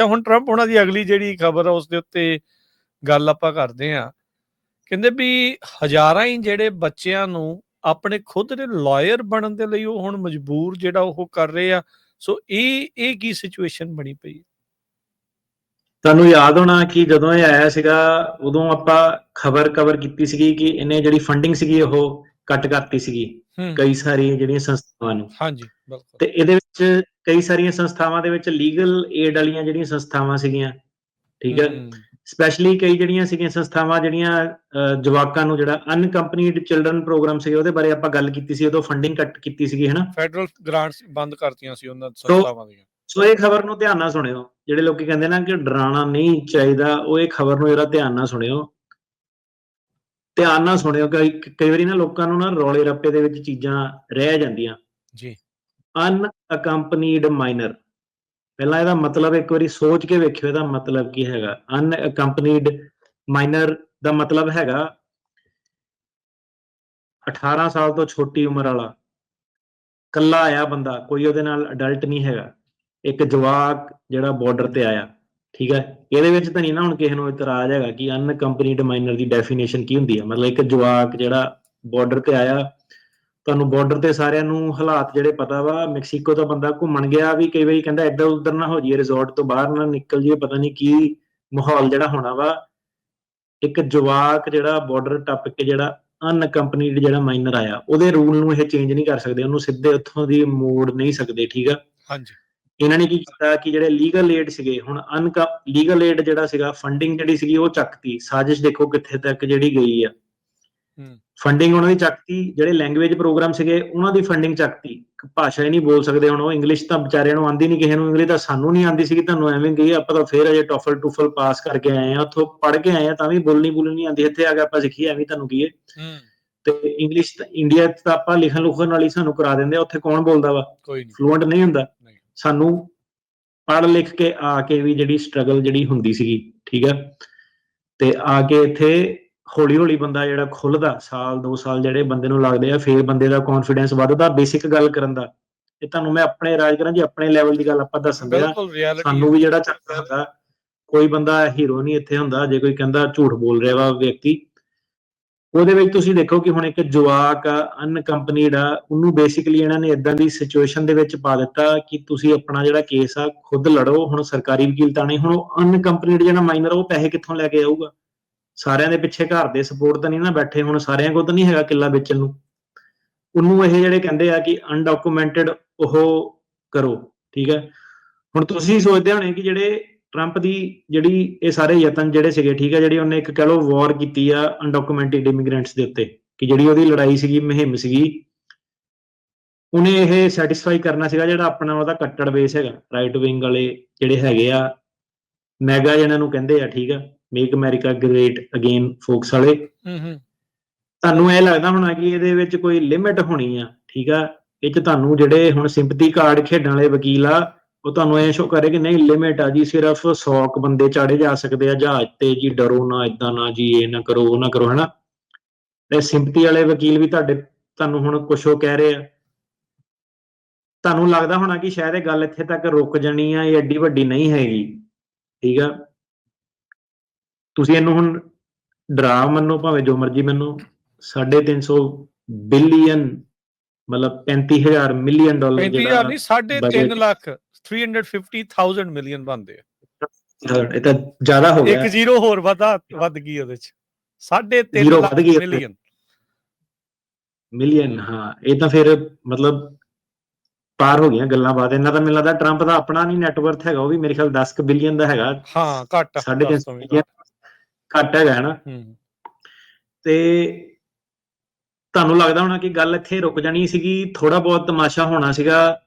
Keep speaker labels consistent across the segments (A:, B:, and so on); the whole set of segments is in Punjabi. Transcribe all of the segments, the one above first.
A: ਅੱਛਾ, ਹੁਣ ਟਰੰਪ ਉਹਨਾਂ ਦੀ ਅਗਲੀ ਜਿਹੜੀ ਖਬਰ ਆ, ਉਸ ਦੇ ਉੱਤੇ ਗੱਲ ਆਪਾਂ ਕਰਦੇ ਆ ਕਹਿੰਦੇ ਵੀ ਹਜ਼ਾਰਾਂ ਹੀ ਜਿਹੜੇ ਬੱਚਿਆਂ ਨੂੰ ਆਪਣੇ ਖੁਦ ਦੇ ਲਾਇਰ ਬਣਨ ਦੇ ਲਈ ਉਹ ਹੁਣ ਮਜਬੂਰ ਜਿਹੜਾ ਉਹ ਕਰ ਰਹੇ ਆ। ਸੋ ਇਹ ਇਹ ਕੀ ਸਿਚੁਏਸ਼ਨ ਬਣੀ ਪਈ
B: ਤੁਹਾਨੂੰ ਯਾਦ ਹੋਣਾ ਕਿ ਜਦੋਂ ਇਹ ਆਇਆ ਸੀਗਾ, ਉਦੋਂ ਆਪਾਂ ਖਬਰ ਕਵਰ ਕੀਤੀ ਸੀਗੀ ਕਿ ਇਹਨੇ ਜਿਹੜੀ ਫੰਡਿੰਗ ਸੀਗੀ, ਉਹ ਕੱਟ ਕਰਤੀ ਸੀਗੀ। ਕਈ ਸਾਰੀਆਂ ਜਿਹੜੀਆਂ ਸੰਸਥਾਵਾਂ ਨੂੰ।
A: ਹਾਂਜੀ ਬਿਲਕੁਲ।
B: ਤੇ ਇਹਦੇ ਵਿੱਚ ਕਈ ਸਾਰੀਆਂ ਸੰਸਥਾਵਾਂ ਦੇ ਵਿੱਚ ਲੀਗਲ ਏਡ ਵਾਲੀਆਂ ਜਿਹੜੀਆਂ ਸੰਸਥਾਵਾਂ ਸੀਗੀਆਂ ਠੀਕ ਹੈ? ਸਪੈਸ਼ਲੀ ਕਈ ਜਿਹੜੀਆਂ ਸੀਗੀਆਂ ਸੰਸਥਾਵਾਂ ਜਿਹੜੀਆਂ ਜਵਾਕਾਂ ਨੂੰ ਜਿਹੜਾ ਅਨਕੰਪਨੀਡ ਚਿਲਡਰਨ ਪ੍ਰੋਗਰਾਮ ਸੀ ਉਹਦੇ ਬਾਰੇ ਆਪਾਂ ਗੱਲ ਕੀਤੀ ਸੀ ਉਦੋਂ ਫੰਡਿੰਗ ਕੱਟ ਕੀਤੀ ਸੀਗੀ ਹਨਾ?
A: ਫੈਡਰਲ ਗ੍ਰਾਂਟਸ ਬੰਦ ਕਰਤੀਆਂ ਸੀ ਉਹਨਾਂ ਸੰਸਥਾਵਾਂ ਦੀਆਂ।
B: ਸੋ ਇਹ ਖਬਰ ਨੂੰ ਧਿਆਨ ਨਾਲ ਸੁਣਿਓ। ਜਿਹੜੇ ਲੋਕੀ ਕਹਿੰਦੇ ਨਾ ਕਿ ਡਰਾਣਾ ਨਹੀਂ ਚਾਹੀਦਾ ਉਹ ਇਹ ਖਬਰ ਨੂੰ ਜਰਾ ਧਿਆਨ ਨਾਲ ਸੁਣਿਓ। ਧਿਆਨ ਨਾਲ ਸੁਣਿਓ ਕਈ ਕਈ ਵਾਰੀ ਨਾ ਲੋਕਾਂ ਨੂੰ ਨਾ ਰੌਲੇ ਰੱਪੇ ਦੇ ਵਿੱਚ ਚੀਜ਼ਾਂ ਰਹਿ ਜਾਂਦੀਆਂ।
A: ਜੀ।
B: ਅਨਅਕੰਪਨੀਡ ਮਾਈਨਰ ਪਹਿਲਾਂ ਇਹਦਾ ਮਤਲਬ ਇੱਕ ਵਾਰੀ ਸੋਚ ਕੇ ਵੇਖਿਓ ਇਹਦਾ ਮਤਲਬ ਕੀ ਹੈਗਾ? ਅਨਅਕੰਪਨੀਡ ਮਾਈਨਰ ਦਾ ਮਤਲਬ ਹੈਗਾ 18 ਸਾਲ ਤੋਂ ਛੋਟੀ ਉਮਰ ਵਾਲਾ। ਕੱਲਾ ਆਇਆ ਬੰਦਾ ਕੋਈ ਉਹਦੇ ਨਾਲ ਅਡਲਟ ਨਹੀਂ ਹੈਗਾ। ਇੱਕ ਜਵਾਕ ਜਿਹੜਾ ਬਾਰਡਰ ਤੇ ਆਇਆ। ਠੀਕ ਹੈ? ਇਹਦੇ ਵਿੱਚ ਤਾਂ ਨਹੀਂ ਨਾ ਹੁਣ ਕਿਸੇ ਨੂੰ ਇਤਰਾਜ਼ ਹੈਗਾ ਕਿ ਅਨਕੰਪਨੀਡ ਮਾਈਨਰ ਦੀ ਡੈਫੀਨੇਸ਼ਨ ਕੀ ਹੁੰਦੀ ਹੈ ਮਤਲਬ ਇੱਕ ਜਵਾਕ ਜਿਹੜਾ ਬਾਰਡਰ ਤੇ ਆਇਆ, ਤੁਹਾਨੂੰ ਬਾਰਡਰ ਤੇ ਸਾਰਿਆਂ ਨੂੰ ਹਾਲਾਤ ਜਿਹੜੇ ਪਤਾ ਵਾ ਮੈਕਸੀਕੋ ਦਾ ਬੰਦਾ ਘੁੰਮਣ ਗਿਆ ਵੀ ਕਈ ਵਾਰੀ ਕਹਿੰਦਾ ਇੱਧਰ ਉੱਧਰ ਨਾ ਹੋ ਜਾਈਏ ਰਿਜ਼ੋਰਟ ਤੋਂ ਬਾਹਰ ਨਾ ਨਿਕਲ ਜਾਈਏ, ਪਤਾ ਨਹੀਂ ਕੀ ਮਾਹੌਲ ਜਿਹੜਾ ਹੋਣਾ ਵਾ। ਇੱਕ ਜਵਾਕ ਜਿਹੜਾ ਬਾਰਡਰ ਟੱਪ ਕੇ ਜਿਹੜਾ ਅਨਕੰਪਨੀਡ ਜਿਹੜਾ ਮਾਈਨਰ ਆਇਆ, ਉਹਦੇ ਰੂਲ ਨੂੰ ਇਹ ਚੇਂਜ ਨਹੀਂ ਕਰ ਸਕਦੇ, ਉਹਨੂੰ ਸਿੱਧੇ ਉੱਥੋਂ ਦੀ ਮੋੜ ਨਹੀਂ ਸਕਦੇ, ਠੀਕ ਆ?
A: ਹਾਂਜੀ।
B: ਇਹਨਾਂ ਨੇ ਕੀ ਕੀਤਾ ਕਿ ਜਿਹੜੇ ਲੀਗਲ ਏਡ ਸੀਗੇ ਹੁਣ ਅਨਕਾ ਲੀਗਲ ਏਡ ਜਿਹੜਾ ਸੀਗਾ ਫੰਡਿੰਗ ਜਿਹੜੀ ਸੀਗੀ ਉਹ ਚੱਕਤੀ। ਸਾਜ਼ਿਸ਼ ਦੇਖੋ ਕਿੱਥੇ ਤੱਕ ਜਿਹੜੀ ਗਈ ਆ। ਫੰਡਿੰਗ ਉਹਨਾਂ ਦੀ ਚੱਕਤੀ ਜਿਹੜੇ ਲੈਂਗੁਏਜ ਪ੍ਰੋਗਰਾਮ ਸੀਗੇ ਉਹਨਾਂ ਦੀ ਫੰਡਿੰਗ ਚੱਕਤੀ। ਭਾਸ਼ਾ ਹੀ ਨਹੀਂ ਬੋਲ ਸਕਦੇ ਹੁਣ ਉਹ ਇੰਗਲਿਸ਼ ਤਾਂ ਵਿਚਾਰਿਆਂ ਨੂੰ ਆਂਦੀ ਨਹੀਂ ਕਿਸੇ ਨੂੰ ਇੰਗਲਿਸ਼ ਤਾਂ ਸਾਨੂੰ ਨਹੀਂ ਆਂਦੀ ਸੀਗੀ ਤੁਹਾਨੂੰ ਐਵੇਂ ਗਈ ਆਪਾਂ ਤਾਂ ਫੇਰ ਅਜੇ ਟੋਫਲ ਟੂਫਲ ਪਾਸ ਕਰਕੇ ਆਏ ਆ ਉੱਥੋਂ ਪੜ੍ਹ ਕੇ ਆਏ ਆ ਤਾਂ ਵੀ ਬੋਲਣੀ ਬੋਲਣੀ ਨਹੀਂ ਆਂਦੀ ਇੱਥੇ ਆ ਕੇ ਆਪਾਂ ਸਿੱਖੀ ਐਵੇਂ ਤੁਹਾਨੂੰ ਕੀਏ
A: ਹੂੰ।
B: ਤੇ ਇੰਗਲਿਸ਼ ਤਾਂ ਇੰਡੀਆ 'ਚ ਤਾਂ ਆਪਾਂ ਲਿਖਣ ਲੁਖਣ ਵਾਲੀ ਸਾਨੂੰ ਕਰਾ ਦਿੰਦੇ ਆ ਉੱਥੇ ਕੌਣ ਬੋਲਦਾ ਵਾ?
A: ਕੋਈ ਨਹੀਂ
B: ਫਲੂਐਂਟ ਨਹੀਂ ਹੁੰਦਾ। ਸਾਨੂੰ ਪੜ੍ਹ ਲਿਖ ਕੇ ਆ ਕੇ ਵੀ ਜਿਹੜੀ ਸਟਰਗਲ ਜਿਹੜੀ ਹੁੰਦੀ ਸੀਗੀ ਠੀਕ ਹੈ ਤੇ ਆ ਕੇ ਇੱਥੇ ਹੌਲੀ ਹੌਲੀ ਬੰਦਾ ਜਿਹੜਾ ਖੁੱਲਦਾ ਸਾਲ 2 ਸਾਲ ਜਿਹੜੇ ਬੰਦੇ ਨੂੰ ਲੱਗਦੇ ਆ ਫੇਰ ਬੰਦੇ ਦਾ ਕੌਨਫੀਡੈਂਸ ਵੱਧਦਾ ਬੇਸਿਕ ਗੱਲ ਕਰਨ ਦਾ। ਇਹ ਤੁਹਾਨੂੰ ਮੈਂ ਆਪਣੇ ਰਾਜ ਕਰਾਂ ਜੀ ਆਪਣੇ ਲੈਵਲ ਦੀ ਗੱਲ ਆਪਾਂ
A: ਬਿਲਕੁਲ ਰਿਐਲਿਟੀ
B: ਸਾਨੂੰ ਵੀ ਜਿਹੜਾ ਚੱਕਰ ਹੁੰਦਾ ਕੋਈ ਬੰਦਾ ਹੀਰੋ ਨਹੀਂ ਇੱਥੇ ਹੁੰਦਾ ਜੇ ਕੋਈ ਕਹਿੰਦਾ ਝੂਠ ਬੋਲ ਰਿਹਾ ਵਾ ਵਿਅਕਤੀ ਉਹਦੇ ਵਿੱਚ ਤੁਸੀਂ ਦੇਖੋ ਕਿ ਹੁਣ ਇੱਕ ਜਵਾਕ ਆ ਅਨਕੰਪਨੀਡ ਆ, ਉਹਨੂੰ ਬੇਸਿਕਲੀ ਇਹਨਾਂ ਨੇ ਇਦਾਂ ਦੀ ਸਿਚੁਏਸ਼ਨ ਦੇ ਵਿੱਚ ਪਾ ਦਿੱਤਾ ਕਿ ਤੁਸੀਂ ਆਪਣਾ ਜਿਹੜਾ ਕੇਸ ਆ, ਖੁਦ ਲੜੋ, ਹੁਣ ਸਰਕਾਰੀ ਵਕੀਲ ਤਾਂ ਨਹੀਂ, ਹੁਣ ਉਹ ਅਨਕੰਪਨੀਡ ਜਿਹੜਾ ਮਾਈਨਰ ਉਹ ਪੈਸੇ ਕਿੱਥੋਂ ਲੈ ਕੇ ਆਊਗਾ? ਸਾਰਿਆਂ ਦੇ ਪਿੱਛੇ ਘਰ ਦੇ ਸਪੋਰਟ ਤਾਂ ਨਹੀਂ ਨਾ ਬੈਠੇ, ਹੁਣ ਸਾਰਿਆਂ ਕੋਲ ਤਾਂ ਨਹੀਂ ਹੈਗਾ ਕਿੱਲਾ ਵੇਚਣ ਨੂੰ। ਉਹਨੂੰ ਇਹ ਜਿਹੜੇ ਕਹਿੰਦੇ ਆ ਕਿ ਅਨਡਾਕੂਮੈਂਟਡ ਉਹ ਕਰੋ, ਠੀਕ ਹੈ ਹੁਣ ਤੁਸੀਂ ਸੋਚਦੇ ਹੋਣੇ ਕਿ ਜਿਹੜੇ ਟਰੰਪ ਦੀ ਜਿਹੜੀ ਇਹ ਸਾਰੇ ਯਤਨ ਜਿਹੜੇ ਸੀਗੇ ਠੀਕ ਹੈ ਜਿਹੜੀ ਉਹਨੇ ਇੱਕ ਕਹ ਲਓ ਵਾਰ ਕੀਤੀ ਆ ਅਨਡਾਕੂਮੈਂਟਡ ਇਮੀਗ੍ਰੈਂਟਸ ਦੇ ਉੱਤੇ ਕਿ ਜਿਹੜੀ ਉਹਦੀ ਲੜਾਈ ਸੀਗੀ ਮੁਹਿੰਮ ਸੀਗੀ ਉਹਨੇ ਇਹ ਸੈਟੀਸਫਾਈ ਕਰਨਾ ਸੀਗਾ ਜਿਹੜਾ ਆਪਣਾ ਉਹਦਾ ਕੱਟੜ ਬੇਸ ਹੈਗਾ ਰਾਈਟ ਵਿੰਗ ਵਾਲੇ ਜਿਹੜੇ ਹੈਗੇ ਆ ਮੈਗਾ ਜਿਹਨਾਂ ਨੂੰ ਕਹਿੰਦੇ ਆ ਠੀਕ ਆ make America great again focus ਵਾਲੇ।
A: ਹੂੰ ਹੂੰ।
B: ਤੁਹਾਨੂੰ ਇਹ ਲੱਗਦਾ ਹੋਣਾ ਕਿ ਇਹਦੇ ਵਿੱਚ ਕੋਈ ਲਿਮਿਟ ਹੋਣੀ ਆ ਠੀਕ ਆ ਇਹ ਚ ਤੁਹਾਨੂੰ ਜਿਹੜੇ ਹੁਣ ਸਿੰਪਥੀ ਕਾਰਡ ਖੇਡਣ ਵਾਲੇ ਵਕੀਲ ਆ ਉਹ ਤੁਹਾਨੂੰ ਇਹ ਸ਼ੋ ਕਰੇ ਕਿ ਨਹੀਂ ਲਿਮਿਟ ਆ ਜੀ ਸਿਰਫ 100 ਕੁ ਬੰਦੇ ਚਾੜੇ ਜਾ ਸਕਦੇ ਆ ਜਹਾਜ਼ ਤੇ ਜੀ ਡਰੋ ਨਾ ਇਦਾਂ ਨਾ ਜੀ ਇਹ ਨਾ ਕਰੋ ਉਹ ਨਾ ਕਰੋ ਹਨਾ? ਤੇ ਸਿੰਪਥੀ ਵਾਲੇ ਵਕੀਲ ਵੀ ਤੁਹਾਡੇ ਤੁਹਾਨੂੰ ਹੁਣ ਕੁਛ ਉਹ ਕਹਿ ਰਹੇ ਆ। ਤੁਹਾਨੂੰ ਲੱਗਦਾ ਹੋਣਾ ਕਿ ਸ਼ਾਇਦ ਇਹ ਗੱਲ ਇੱਥੇ ਤੱਕ ਰੁਕ ਜਾਣੀ ਆ ਇਹ ਐਡੀ ਵੱਡੀ ਨਹੀਂ ਹੈਗੀ ਠੀਕ ਆ? ਤੁਸੀਂ ਇਹਨੂੰ ਹੁਣ ਡਰਾ ਮੰਨੋ ਭਾਵੇਂ ਜੋ ਮਰਜ਼ੀ ਮੰਨੋ 350 ਬਿਲੀਅਨ ਮਤਲਬ 35000 ਮਿਲੀਅਨ ਡਾਲਰ
A: 35000 ਨਹੀਂ ਸਾਢੇ
B: budget-
A: 3 ਲੱਖ। 350000 ਮਿਲੀਅਨ ਬਣਦੇ ਆ।
B: ਇਹ ਤਾਂ ਜ਼ਿਆਦਾ ਹੋ ਗਿਆ।
A: ਇੱਕ ਜ਼ੀਰੋ ਹੋਰ ਵਧਾ ਵੱਧ ਗਈ ਉਹਦੇ ਚ। ਸਾਢੇ 3
B: Zero
A: ਲੱਖ। ਮਿਲੀਅਨ
B: ਮਿਲੀਅਨ ਹਾਂ ਇਹ ਤਾਂ ਫਿਰ ਮਤਲਬ ਪਾਰ ਹੋ ਗਈਆਂ ਗੱਲਾਂ ਬਾਤ। ਇਹਨਾਂ ਦਾ ਮੈਨੂੰ ਲੱਗਦਾ ਟਰੰਪ ਦਾ ਆਪਣਾ ਨਹੀਂ ਨੈਟਵਰਥ ਹੈਗਾ ਉਹ ਵੀ ਮੇਰੇ ਖਿਆਲ 10 ਬਿਲੀਅਨ ਦਾ ਹੈਗਾ।
A: ਹਾਂ ਘੱਟ ਆ,
B: ਸਾਢੇ ਤਿੰਨ
A: ਦਸ ਤੋਂ ਵੀ
B: billion ਘੱਟ ਹੈਗਾ ਹੈ ਨਾ?
A: ਹੂੰ।
B: ਤੇ ਤੁਹਾਨੂੰ ਲੱਗਦਾ ਹੋਣਾ ਕਿ ਗੱਲ ਇੱਥੇ ਰੁਕ ਜਾਣੀ ਸੀਗੀ ਥੋੜਾ ਬਹੁਤ ਤਮਾਸ਼ਾ ਹੋਣਾ ਸੀਗਾ।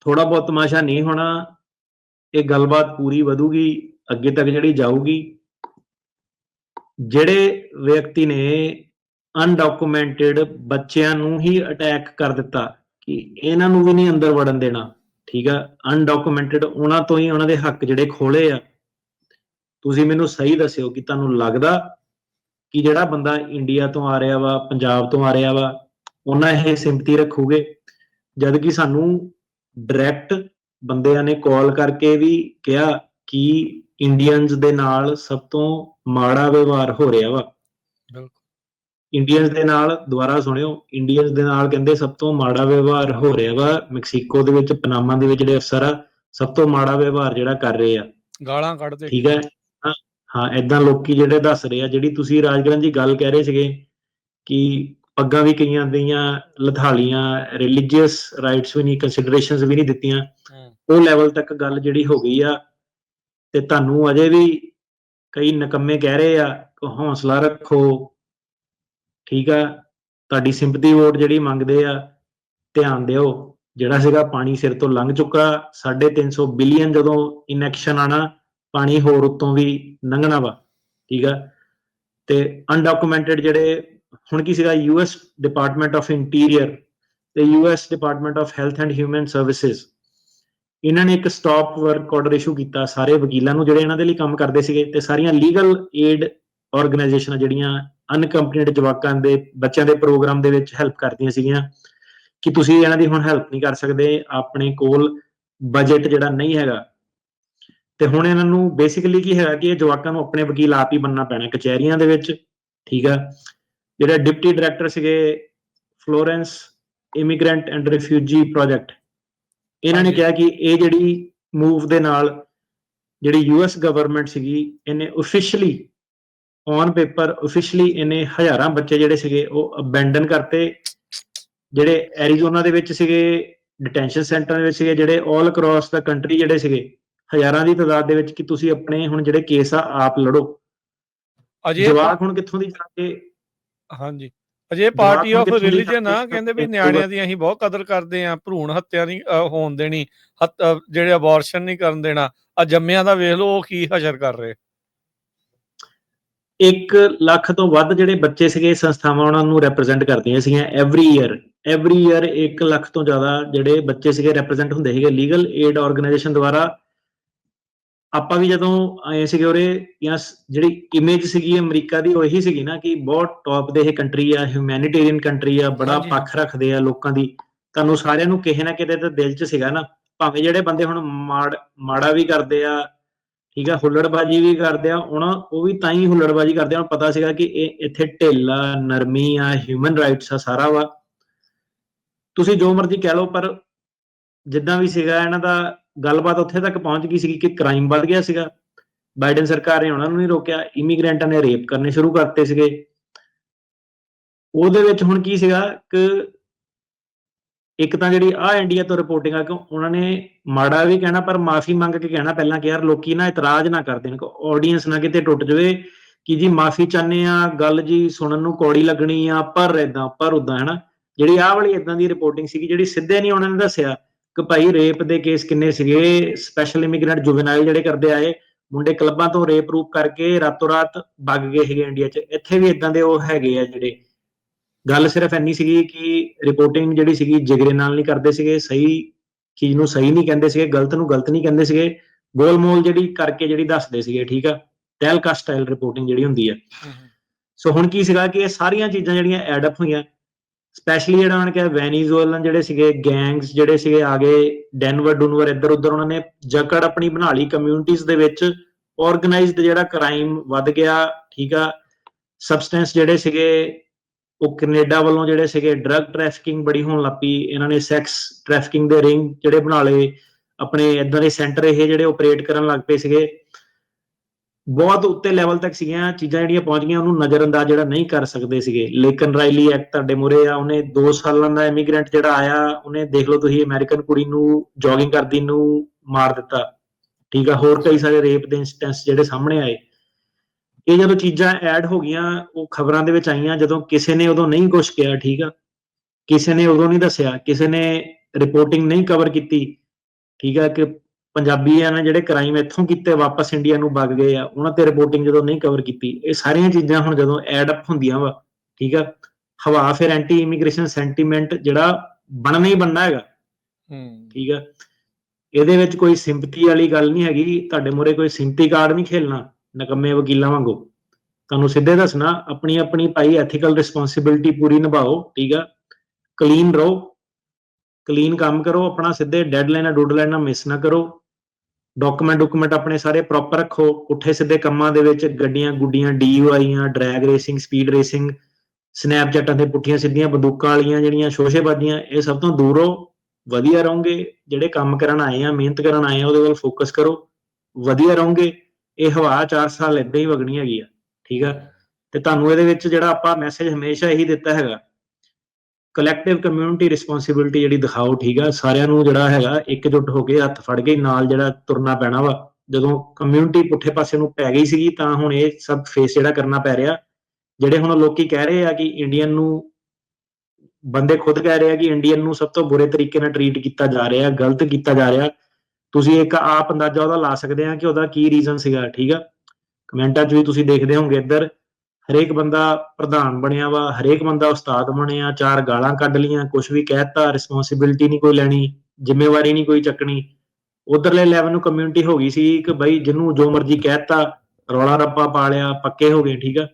B: ਥੋੜਾ ਬਹੁਤ ਤਮਾਸ਼ਾ ਨਹੀਂ ਹੋਣਾ, ਇਹ ਗੱਲਬਾਤ ਪੂਰੀ ਵਧੂਗੀ, ਅੱਗੇ ਤੱਕ ਜਿਹੜੀ ਜਾਊਗੀ। ਜਿਹੜੇ ਵਿਅਕਤੀ ਨੇ ਅਨਡਾਕੂਮੈਂਟਡ ਬੱਚਿਆਂ ਨੂੰ ਹੀ ਅਟੈਕ ਕਰ ਦਿੱਤਾ ਕਿ ਇਹਨਾਂ ਨੂੰ ਵੀ ਨਹੀਂ ਅੰਦਰ ਵੜਨ ਦੇਣਾ, ਠੀਕ ਆ? ਅਨਡਾਕੂਮੈਂਟਡ ਉਹਨਾਂ ਤੋਂ ਹੀ ਉਹਨਾਂ ਦੇ ਹੱਕ ਜਿਹੜੇ ਖੋਲੇ ਆ। ਤੁਸੀਂ ਮੈਨੂੰ ਸਹੀ ਦੱਸਿਓ ਕਿ ਤੁਹਾਨੂੰ ਲੱਗਦਾ ਕਿ ਜਿਹੜਾ ਬੰਦਾ ਇੰਡੀਆ ਤੋਂ ਆ ਰਿਹਾ ਵਾ, ਪੰਜਾਬ ਤੋਂ ਆ ਰਿਹਾ ਵਾ, ਉਹਨਾਂ ਇਹ ਸਿੰਪਤੀ ਰੱਖੂਗੇ? ਜਦ ਕਿ ਸਾਨੂੰ ਡਾਇਰੈਕਟ ਬੰਦਿਆਂ ਨੇ ਕਾਲ ਕਰਕੇ ਵੀ ਕਿਹਾ ਕਿ ਇੰਡੀਅਨਸ ਦੇ ਨਾਲ ਸਭ ਤੋਂ ਮਾੜਾ ਵਿਵਹਾਰ ਹੋ ਰਿਹਾ ਵਾ।
A: ਬਿਲਕੁਲ।
B: ਇੰਡੀਅਨਸ ਦੇ ਨਾਲ ਦੁਬਾਰਾ ਸੁਣਿਓ ਇੰਡੀਅਨਸ ਦੇ ਨਾਲ ਕਹਿੰਦੇ ਸਭ ਤੋਂ ਮਾੜਾ ਵਿਵਹਾਰ ਹੋ ਰਿਹਾ ਵਾ ਮੈਕਸੀਕੋ ਦੇ ਵਿੱਚ ਪਨਾਮਾ ਦੇ ਵਿੱਚ ਜਿਹੜੇ ਅਫਸਰ ਆ ਸਭ ਤੋਂ ਮਾੜਾ ਵਿਵਹਾਰ ਜਿਹੜਾ ਕਰ ਰਹੇ ਆ।
A: ਗਾਲਾਂ ਕੱਢਦੇ।
B: ਠੀਕ ਹੈ? ਹਾਂ- ਐਦਾਂ ਲੋਕੀ ਜਿਹੜੇ ਦੱਸ ਰਹੇ ਆ ਜਿਹੜੀ ਤੁਸੀਂ ਰਾਜਗਰਨ ਜੀ ਗੱਲ ਕਹਿ ਰਹੇ ਸੀਗੇ ਕਿ ਪੱਗਾਂ ਵੀ ਕਈਆਂ ਦੀਆਂ ਲਥਾਲੀਆਂ ਰਿਲੀਜੀਅਸ ਰਾਈਟਸ ਵੀ ਨਹੀਂ ਕੰਸੀਡਰੇਸ਼ਨਸ ਵੀ ਨਹੀਂ ਦਿੱਤੀਆਂ। ਉਹ ਲੈਵਲ ਤੱਕ ਗੱਲ ਜਿਹੜੀ ਹੋ ਗਈ ਆ ਤੇ ਤੁਹਾਨੂੰ ਅਜੇ ਵੀ ਕਈ ਨਕੰਮੇ ਕਹਿ ਰਹੇ ਆ ਕਿ ਹੌਸਲਾ ਰੱਖੋ ਠੀਕ ਆ? ਤੁਹਾਡੀ ਸਿੰਪਥੀ ਵੋਟ ਜਿਹੜੀ ਮੰਗਦੇ ਆ ਧਿਆਨ ਦਿਓ। ਜਿਹੜਾ ਸੀਗਾ ਪਾਣੀ ਸਿਰ ਤੋਂ ਲੰਘ ਚੁੱਕਾ 350 ਬਿਲੀਅਨ ਜਦੋਂ ਇਨੈਕਸ਼ਨ ਆਣਾ ਪਾਣੀ ਹੋਰ ਉੱਤੋਂ ਵੀ ਲੰਘਣਾ ਵਾ ਠੀਕ ਆ? ਤੇ ਅਨਡਾਕੂਮੈਂਟਡ ਜਿਹੜੇ ਹੁਣ ਕੀ ਸੀਗਾ? ਯੂਐਸ ਡਿਪਾਰਟਮੈਂਟ ਆਫ ਇੰਟੀਰੀਅਰ ਤੇ US department of health and human services ਇਹਨਾਂ ਨੇ ਇੱਕ ਸਟਾਪ ਵਰਕ ਆਰਡਰ ਇਸ਼ੂ ਕੀਤਾ ਸਾਰੇ ਵਕੀਲਾਂ ਨੂੰ, ਜਿਹੜੇ ਇਹਨਾਂ ਦੇ ਲਈ ਕੰਮ ਕਰਦੇ ਸੀਗੇ ਤੇ ਸਾਰੀਆਂ ਲੀਗਲ ਏਡ ਆਰਗੇਨਾਈਜੇਸ਼ਨਾਂ ਜਿਹੜੀਆਂ ਅਨਕੰਪਨੀਡ ਜਵਾਕਾਂ ਦੇ, ਬੱਚਿਆਂ ਦੇ ਪ੍ਰੋਗਰਾਮ ਦੇ ਵਿੱਚ ਹੈਲਪ ਕਰਦੀਆਂ ਸੀਗੀਆਂ, ਕਿ ਤੁਸੀਂ ਇਹਨਾਂ ਦੀ ਹੁਣ ਹੈਲਪ ਨਹੀਂ ਕਰ ਸਕਦੇ, ਆਪਣੇ ਕੋਲ ਬਜਟ ਜਿਹੜਾ ਨਹੀਂ ਹੈਗਾ। ਤੇ ਹੁਣ ਇਹਨਾਂ ਨੂੰ ਬੇਸਿਕਲੀ ਕੀ ਹੈਗਾ ਕਿ ਇਹ ਜਵਾਕਾਂ ਨੂੰ ਆਪਣੇ ਵਕੀਲ ਆਪ ਹੀ ਬੰਨਣਾ ਪੈਣਾ ਕਚਹਿਰੀਆਂ ਦੇ ਵਿੱਚ, ਠੀਕ ਆ? ਜਿਹੜਾ ਡਿਪਟੀ ਡਾਇਰੈਕਟਰ ਸੀਗੇ Florence immigrant and refugee project. ਇਹਨਾਂ ਨੇ। ਕਿਹਾ ਕਿ ਇਹ ਜਿਹੜੀ ਮੂਵ ਦੇ ਨਾਲ ਜਿਹੜੀ ਯੂਐਸ ਗਵਰਨਮੈਂਟ ਸੀਗੀ ਇਹਨੇ ਅਫੀਸ਼ੀਅਲੀ ਔਨ ਪੇਪਰ ਅਫੀਸ਼ੀਅਲੀ ਇਹਨੇ ਹਜ਼ਾਰਾਂ ਬੱਚੇ ਜਿਹੜੇ ਸੀਗੇ ਉਹ ਅਬੈਂਡਨ ਕਰਤੇ। ਜਿਹੜੇ ਐਰੀਜ਼ੋਨਾ ਦੇ ਵਿੱਚ ਸੀਗੇ ਡਿਟੈਂਸ਼ਨ ਸੈਂਟਰ ਦੇ ਵਿੱਚ ਸੀਗੇ ਜਿਹੜੇ 올 ਅਕ੍ਰੋਸ ਦਾ ਕੰਟਰੀ ਜਿਹੜੇ ਸੀਗੇ ਹਜ਼ਾਰਾਂ ਦੀ ਤਾਦਾਦ ਦੇ ਵਿੱਚ ਕਿ ਤੁਸੀਂ ਆਪਣੇ ਹੁਣ ਜਿਹੜੇ ਕੇਸ ਆ ਆਪ ਲੜੋ।
A: ਅਜੇ
B: ਜਵਾਕ ਹੁਣ ਕਿੱਥੋਂ ਦੀ ਜਾ ਕੇ
A: ਹਾਂਜੀ। ਅਜੇ ਪਾਰਟੀ ਆਫ ਰਿਲੀਜੀਅਨ ਆ ਕਹਿੰਦੇ ਵੀ ਨਿਆਣਿਆਂ ਦੀ ਅਸੀਂ ਬਹੁਤ ਕਦਰ ਕਰਦੇ ਆ ਭਰੂਣ ਹੱਤਿਆ ਨਹੀਂ ਹੋਣ ਦੇਣੀ ਜਿਹੜੇ ਅਬੋਰਸ਼ਨ ਨਹੀਂ ਕਰਨ ਦੇਣਾ ਆ ਜੰਮਿਆਂ ਦਾ ਵੇਖ ਲਓ ਉਹ ਕੀ ਹਸ਼ਰ ਕਰ ਰਹੇ।
B: 1 ਲੱਖ ਤੋਂ ਵੱਧ ਜਿਹੜੇ ਬੱਚੇ ਸੀਗੇ ਸੰਸਥਾਵਾਂ ਉਹਨਾਂ ਨੂੰ ਰਿਪਰੈਜ਼ੈਂਟ ਕਰਦੀਆਂ ਸੀਗੀਆਂ every year every year 1 lakh ਤੋਂ ਜ਼ਿਆਦਾ ਜਿਹੜੇ ਬੱਚੇ ਸੀਗੇ ਰਿਪਰੈਜ਼ੈਂਟ ਹੁੰਦੇ ਸੀਗੇ। ਲੀਗਲ ਏਡ ਆਰਗੇਨਾਈਜੇਸ਼ਨ ਦੁਆਰਾ ਆਪਾਂ ਵੀ ਜਦੋਂ ਆਏ ਸੀਗੇ ਉਰੇ ਜਾਂ ਜਿਹੜੀ ਇਮੇਜ ਸੀਗੀ ਅਮਰੀਕਾ ਦੀ ਉਹ ਇਹੀ ਸੀਗੀ ਨਾ ਕਿ ਬਹੁਤ ਟੌਪ ਦੇ ਇਹ ਕੰਟਰੀ ਆ ਹਿਊਮੈਨਿਟੇਰੀਅਨ ਕੰਟਰੀ ਆ ਬੜਾ। ਪੱਖ ਰੱਖਦੇ ਆ ਲੋਕਾਂ ਦੀ। ਤੁਹਾਨੂੰ ਸਾਰਿਆਂ ਨੂੰ ਕਿਸੇ ਨਾ ਕਿਤੇ ਤਾਂ ਦਿਲ 'ਚ ਸੀਗਾ ਨਾ। ਭਾਵੇਂ ਜਿਹੜੇ ਬੰਦੇ ਹੁਣ ਮਾੜ ਮਾੜਾ ਵੀ ਕਰਦੇ ਆ ਠੀਕ ਆ ਹੁੱਲੜਬਾਜੀ ਵੀ ਕਰਦੇ ਆ ਉਹਨਾਂ ਉਹ ਵੀ ਤਾਂ ਹੀ ਹੁੱਲੜਬਾਜੀ ਕਰਦੇ ਆ। ਉਹਨਾਂ ਪਤਾ ਸੀਗਾ ਕਿ ਇਹ ਇੱਥੇ ਢਿੱਲ ਆ ਨਰਮੀ ਆ ਹਿਊਮਨ ਰਾਈਟਸ ਆ ਸਾਰਾ ਵਾ। ਤੁਸੀਂ ਜੋ ਮਰਜ਼ੀ ਕਹਿ ਲਓ ਪਰ ਜਿੱਦਾਂ ਵੀ ਸੀਗਾ ਇਹਨਾਂ ਦਾ ਗੱਲਬਾਤ ਉੱਥੇ ਤੱਕ ਪਹੁੰਚ ਗਈ ਸੀ ਕਿ ਕ੍ਰਾਈਮ ਵੱਧ ਗਿਆ ਸੀਗਾ। ਬਾਈਡਨ ਸਰਕਾਰ ਨੇ ਉਹਨਾਂ ਨੂੰ ਨਹੀਂ ਰੋਕਿਆ ਇਮੀਗ੍ਰੈਂਟਾਂ ਨੇ ਰੇਪ ਕਰਨੇ ਸ਼ੁਰੂ ਕਰਤੇ ਸੀਗੇ। ਉਹਦੇ ਵਿੱਚ ਹੁਣ ਕੀ ਸੀਗਾ ਕਿ ਇੱਕ ਤਾਂ ਜਿਹੜੀ ਆ ਇੰਡੀਆ ਤੋਂ ਰਿਪੋਰਟਿੰਗ ਆ ਕਿ ਉਹਨਾਂ ਨੇ ਮਾੜਾ ਵੀ ਕਹਿਣਾ, ਪਰ ਮਾਫੀ ਮੰਗ ਕੇ ਕਹਿਣਾ ਪਹਿਲਾਂ ਕਿ ਯਾਰ ਲੋਕੀ ਨਾ ਇਤਰਾਜ਼ ਨਾ ਕਰ ਦੇਣ ਕੋ ਆਡੀਅנס ਨਾ ਕਿਤੇ ਟੁੱਟ ਜਾਵੇ ਕਿ ਜੀ ਮਾਫੀ ਚਾਹੁੰਦੇ ਆ, ਗੱਲ ਜੀ ਸੁਣਨ ਨੂੰ ਕੌੜੀ ਲੱਗਣੀ ਆ, ਪਰ ਇਦਾਂ ਪਰ ਉਦਾਂ ਹੈਨਾ। ਜਿਹੜੀ ਆਹ ਵਾਲੀ ਇਦਾਂ ਦੀ ਰਿਪੋਰਟਿੰਗ ਸੀਗੀ, ਜਿਹੜੀ ਸਿੱਧੇ ਨਹੀਂ ਉਹਨਾਂ ਨੇ ਦੱਸਿਆ ਕਿ ਭਾਈ ਰੇਪ ਦੇ ਕੇਸ ਕਿੰਨੇ ਸੀਗੇ? ਸਪੈਸ਼ਲ ਇਮੀਗ੍ਰੈਂਟ ਜੁਵੈਨਾਈਲ ਜਿਹੜੇ ਕਰਦੇ ਆਏ ਮੁੰਡੇ ਕਲੱਬਾਂ ਤੋਂ ਰੇਪ ਰੂਪ ਕਰਕੇ ਰਾਤੋਂ ਰਾਤ ਭੱਗ ਗਏ ਹੈਗੇ ਇੰਡੀਆ 'ਚ। ਇੱਥੇ ਵੀ ਇਦਾਂ ਦੇ ਉਹ ਹੈਗੇ ਆ ਜਿਹੜੇ। ਗੱਲ ਸਿਰਫ ਇੰਨੀ ਸੀਗੀ ਕਿ ਰਿਪੋਰਟਿੰਗ ਜਿਹੜੀ ਸੀਗੀ ਜਿਗਰੇ ਨਾਲ ਨਹੀਂ ਕਰਦੇ ਸੀਗੇ ਸਹੀ ਚੀਜ਼ ਨੂੰ ਸਹੀ ਨਹੀਂ ਕਹਿੰਦੇ ਸੀਗੇ ਗਲਤ ਨੂੰ ਗਲਤ ਨਹੀਂ ਕਹਿੰਦੇ ਸੀਗੇ। ਗੋਲਮੋਲ ਜਿਹੜੀ ਕਰਕੇ ਜਿਹੜੀ ਦੱਸਦੇ ਸੀਗੇ ਠੀਕ ਆ? ਟੈਲਕਾ ਸਟਾਈਲ ਰਿਪੋਰਟਿੰਗ ਜਿਹੜੀ ਹੁੰਦੀ ਆ। ਸੋ ਹੁਣ ਕੀ ਸੀਗਾ ਕਿ ਇਹ ਸਾਰੀਆਂ ਚੀਜ਼ਾਂ ਜਿਹੜੀਆਂ ਐਡ ਅਪ ਹੋਈਆਂ ਸਪੈਸ਼ਲੀ ਜਿਹੜਾ ਉਹਨਾਂ ਨੇ ਕਿਹਾ ਵੈਨੀਜ਼ੂਏਲਨ ਜਿਹੜੇ ਸੀਗੇ ਗੈਂਗਸ ਜਿਹੜੇ ਸੀਗੇ ਆ ਗਏ ਡੈਨਵਰ ਡੂਨਵਰ ਇੱਧਰ ਉੱਧਰ ਉਹਨਾਂ ਨੇ ਜਕੜ ਆਪਣੀ ਬਣਾ ਲਈ ਕਮਿਊਨਿਟੀਜ਼ ਦੇ ਵਿੱਚ ਆਰਗੇਨਾਈਜ਼ਡ ਜਿਹੜਾ ਕ੍ਰਾਈਮ ਵੱਧ ਗਿਆ, ਠੀਕ ਆ। ਸਬਸਟੈਂਸ ਜਿਹੜੇ ਸੀਗੇ, ਉਹ ਕੈਨੇਡਾ ਵੱਲੋਂ ਜਿਹੜੇ ਸੀਗੇ ਡਰੱਗ ਟ੍ਰੈਫਿਕਿੰਗ ਬੜੀ ਹੋਣ ਲੱਪੀ ਇਹਨਾਂ ਨੇ ਸੈਕਸ ਟ੍ਰੈਫਿਕਿੰਗ ਦੇ ਰਿੰਗ ਜਿਹੜੇ ਬਣਾ ਲਏ। ਆਪਣੇ ਇਦਾਂ ਦੇ ਸੈਂਟਰ ਇਹ ਜਿਹੜੇ ਆਪਰੇਟ ਕਰਨ ਲੱਗ ਪਏ ਸੀਗੇ। ਬਹੁਤ ਉੱਤੇ ਲੈਵਲ ਤੱਕ ਸੀਗੀਆਂ, ਚੀਜ਼ਾਂ ਜਿਹੜੀਆਂ ਪਹੁੰਚ ਗਈਆਂ, ਉਹਨੂੰ ਨਜ਼ਰਅੰਦਾਜ਼ ਜਿਹੜਾ ਨਹੀਂ ਕਰ ਸਕਦੇ ਸੀਗੇ। ਲੇਕਿਨ ਰਾਈਲੀ ਐਕਟ ਤੁਹਾਡੇ ਮੂਹਰੇ ਆ, ਉਹਨੇ 2 ਸਾਲਾਂ ਦਾ ਇਮੀਗ੍ਰੈਂਟ ਜਿਹੜਾ ਆਇਆ, ਉਹਨੇ ਦੇਖ ਲਓ ਤੁਸੀਂ ਅਮਰੀਕਨ ਕੁੜੀ ਨੂੰ ਜੋਗਿੰਗ ਕਰਦੀ ਨੂੰ ਮਾਰ ਦਿੱਤਾ। ਠੀਕ ਆ, ਹੋਰ ਕਈ ਸਾਰੇ ਰੇਪ ਦੇ ਇੰਸਟੈਂਸ ਜਿਹੜੇ ਸਾਹਮਣੇ ਆਏ। ਇਹ ਜਦੋਂ ਚੀਜ਼ਾਂ ਐਡ ਹੋ ਗਈਆਂ, ਉਹ ਖਬਰਾਂ ਦੇ ਵਿੱਚ ਆਈਆਂ, ਜਦੋਂ ਕਿਸੇ ਨੇ ਉਦੋਂ ਨਹੀਂ ਕੁਝ ਕਿਹਾ, ਠੀਕ ਆ। ਕਿਸੇ ਨੇ ਉਦੋਂ ਨਹੀਂ ਦੱਸਿਆ, ਕਿਸੇ ਨੇ ਰਿਪੋਰਟਿੰਗ ਨਹੀਂ ਕਵਰ ਕੀਤੀ, ਠੀਕ ਆ, ਕਿ ਪੰਜਾਬੀਆਂ ਨੇ ਜਿਹੜੇ ਕ੍ਰਾਈਮ ਇੱਥੋਂ ਕੀਤੇ ਵਾਪਸ ਇੰਡੀਆ ਨੂੰ ਵਗ ਗਏ ਆ ਉਹਨਾਂ ਤੇ ਰਿਪੋਰਟਿੰਗ ਜਦੋਂ ਨਹੀਂ ਕਵਰ ਕੀਤੀ ਇਹ ਸਾਰੀਆਂ ਚੀਜ਼ਾਂ ਹੁਣ ਜਦੋਂ ਐਡ ਅਪ ਹੁੰਦੀਆਂ ਵਾ ਠੀਕ ਆ? ਹਵਾ ਫਿਰ ਐਂਟੀ ਇਮੀਗ੍ਰੇਸ਼ਨ ਸੈਂਟੀਮੈਂਟ ਜਿਹੜਾ ਬਣਨਾ ਹੀ ਬਣਨਾ ਹੈਗਾ
A: ਹੂੰ।
B: ਠੀਕ ਆ? ਇਹਦੇ ਵਿੱਚ ਕੋਈ ਸਿੰਪਥੀ ਵਾਲੀ ਗੱਲ ਨਹੀਂ ਹੈਗੀ ਤੁਹਾਡੇ ਮੂਹਰੇ ਕੋਈ ਸਿੰਪਥੀ ਕਾਰਡ ਨਹੀਂ ਖੇਲਣਾ ਨਕੰਮੇ ਵਕੀਲਾਂ ਵਾਂਗੂ। ਤੁਹਾਨੂੰ ਸਿੱਧੇ ਦੱਸਣਾ ਆਪਣੀ ਆਪਣੀ ਭਾਈ ਐਥੀਕਲ ਰਿਸਪੌਂਸਿਬਿਲਟੀ ਪੂਰੀ ਨਿਭਾਓ ਠੀਕ ਆ? ਕਲੀਨ ਰਹੋ ਕਲੀਨ ਕੰਮ ਕਰੋ ਆਪਣਾ ਸਿੱਧੇ ਡੈਡਲਾਈਨਾਂ ਡੁੱਡਲਾਈਨਾਂ ਮਿਸ ਨਾ ਕਰੋ। ਡਾਕੂਮੈਂਟ ਡਾਕੂਮੈਂਟ ਆਪਣੇ ਸਾਰੇ ਪ੍ਰੋਪਰ ਰੱਖੋ ਪੁੱਠੇ ਸਿੱਧੇ ਕੰਮਾਂ ਦੇ ਵਿੱਚ ਗੱਡੀਆਂ ਗੁੱਡੀਆਂ ਡੀਯੂਆਈਆਂ ਡਰੈਗ ਰੇਸਿੰਗ ਸਪੀਡ ਰੇਸਿੰਗ ਸਨੈਪਚੈਟਾਂ ਤੇ ਪੁੱਠੀਆਂ ਸਿੱਧੀਆਂ ਬੰਦੂਕਾਂ ਵਾਲੀਆਂ ਜਿਹੜੀਆਂ ਸ਼ੋਸ਼ੇਬਾਜ਼ੀਆਂ, ਇਹ ਸਭ ਤੋਂ ਦੂਰ ਰਹੋ ਵਧੀਆ ਰਹੋਗੇ। ਜਿਹੜੇ ਕੰਮ ਕਰਨ ਆਏ ਆ, ਮਿਹਨਤ ਕਰਨ ਆਏ ਆ, ਉਹਦੇ ਵੱਲ ਫੋਕਸ ਕਰੋ। ਵਧੀਆ ਰਹੋਗੇ। ਇਹ ਹਵਾ 4 ਸਾਲ ਇਦਾਂ ਹੀ ਵਗਣੀ ਹੈਗੀ ਆ, ਠੀਕ ਆ? ਤੇ ਤੁਹਾਨੂੰ ਇਹਦੇ ਵਿੱਚ ਜਿਹੜਾ ਆਪਾਂ ਮੈਸੇਜ ਹਮੇਸ਼ਾ ਇਹੀ ਦਿੱਤਾ ਹੈਗਾ ਕਲੈਕਟਿਵ ਕਮਿਊਨਿਟੀ ਰਿਸਪੌਂਸਿਬਿਲਟੀ ਜਿਹੜੀ ਦਿਖਾਓ, ਠੀਕ ਆ? ਸਾਰਿਆਂ ਨੂੰ ਜਿਹੜਾ ਹੈਗਾ, ਇਕਜੁੱਟ ਹੋ ਕੇ ਹੱਥ ਫੜ ਕੇ ਨਾਲ ਜਿਹੜਾ ਤੁਰਨਾ ਪੈਣਾ ਵਾ। ਜਦੋਂ ਕਮਿਊਨਿਟੀ ਪੁੱਠੇ ਪਾਸੇ ਨੂੰ ਪੈ ਗਈ ਸੀਗੀ, ਤਾਂ ਹੁਣ ਇਹ ਸਭ ਫੇਸ ਜਿਹੜਾ ਕਰਨਾ ਪੈ ਰਿਹਾ। ਜਿਹੜੇ ਹੁਣ ਲੋਕੀ ਕਹਿ ਰਹੇ ਆ ਕਿ ਇੰਡੀਅਨ ਨੂੰ, ਬੰਦੇ ਖੁਦ ਕਹਿ ਰਹੇ ਆ ਕਿ ਇੰਡੀਅਨ ਨੂੰ ਸਭ ਤੋਂ ਬੁਰੇ ਤਰੀਕੇ ਨਾਲ ਟਰੀਟ ਕੀਤਾ ਜਾ ਰਿਹਾ, ਗਲਤ ਕੀਤਾ ਜਾ ਰਿਹਾ। ਤੁਸੀਂ ਇੱਕ ਆਪ ਅੰਦਾਜ਼ਾ ਉਹਦਾ ਲਾ ਸਕਦੇ ਆ ਕਿ ਉਹਦਾ ਕੀ ਰੀਜ਼ਨ ਸੀਗਾ, ਠੀਕ ਆ? ਕਮੈਂਟਾਂ 'ਚ ਵੀ ਤੁਸੀਂ ਦੇਖਦੇ ਹੋਵੋਗੇ ਇੱਧਰ। ਹਰੇਕ ਬੰਦਾ ਪ੍ਰਧਾਨ ਬਣਿਆ ਵਾ, ਹਰੇਕ ਬੰਦਾ ਉਸਤਾਦ ਬਣਿਆ, ਚਾਰ ਗਾਲਾਂ ਕੱਢ ਲੀਆਂ ਕੁਝ ਵੀ ਕਹਿਤਾ ਰਿਸਪੌਂਸਿਬਿਲਟੀ ਨਹੀਂ ਕੋਈ ਲੈਣੀ, ਜ਼ਿੰਮੇਵਾਰੀ ਨਹੀਂ ਕੋਈ ਚੱਕਣੀ। ਉਧਰਲੇ ਲੈਵਲ ਨੂੰ ਕਮਿਊਨਿਟੀ ਹੋ ਗਈ ਸੀ ਕਿ ਬਈ ਜਿਹਨੂੰ ਜੋ ਮਰਜ਼ੀ ਕਹਿਤਾ ਰੌਲਾ ਰੱਪਾ ਪਾ ਲਿਆ, ਪੱਕੇ ਹੋ ਗਏ, ਠੀਕ ਆ।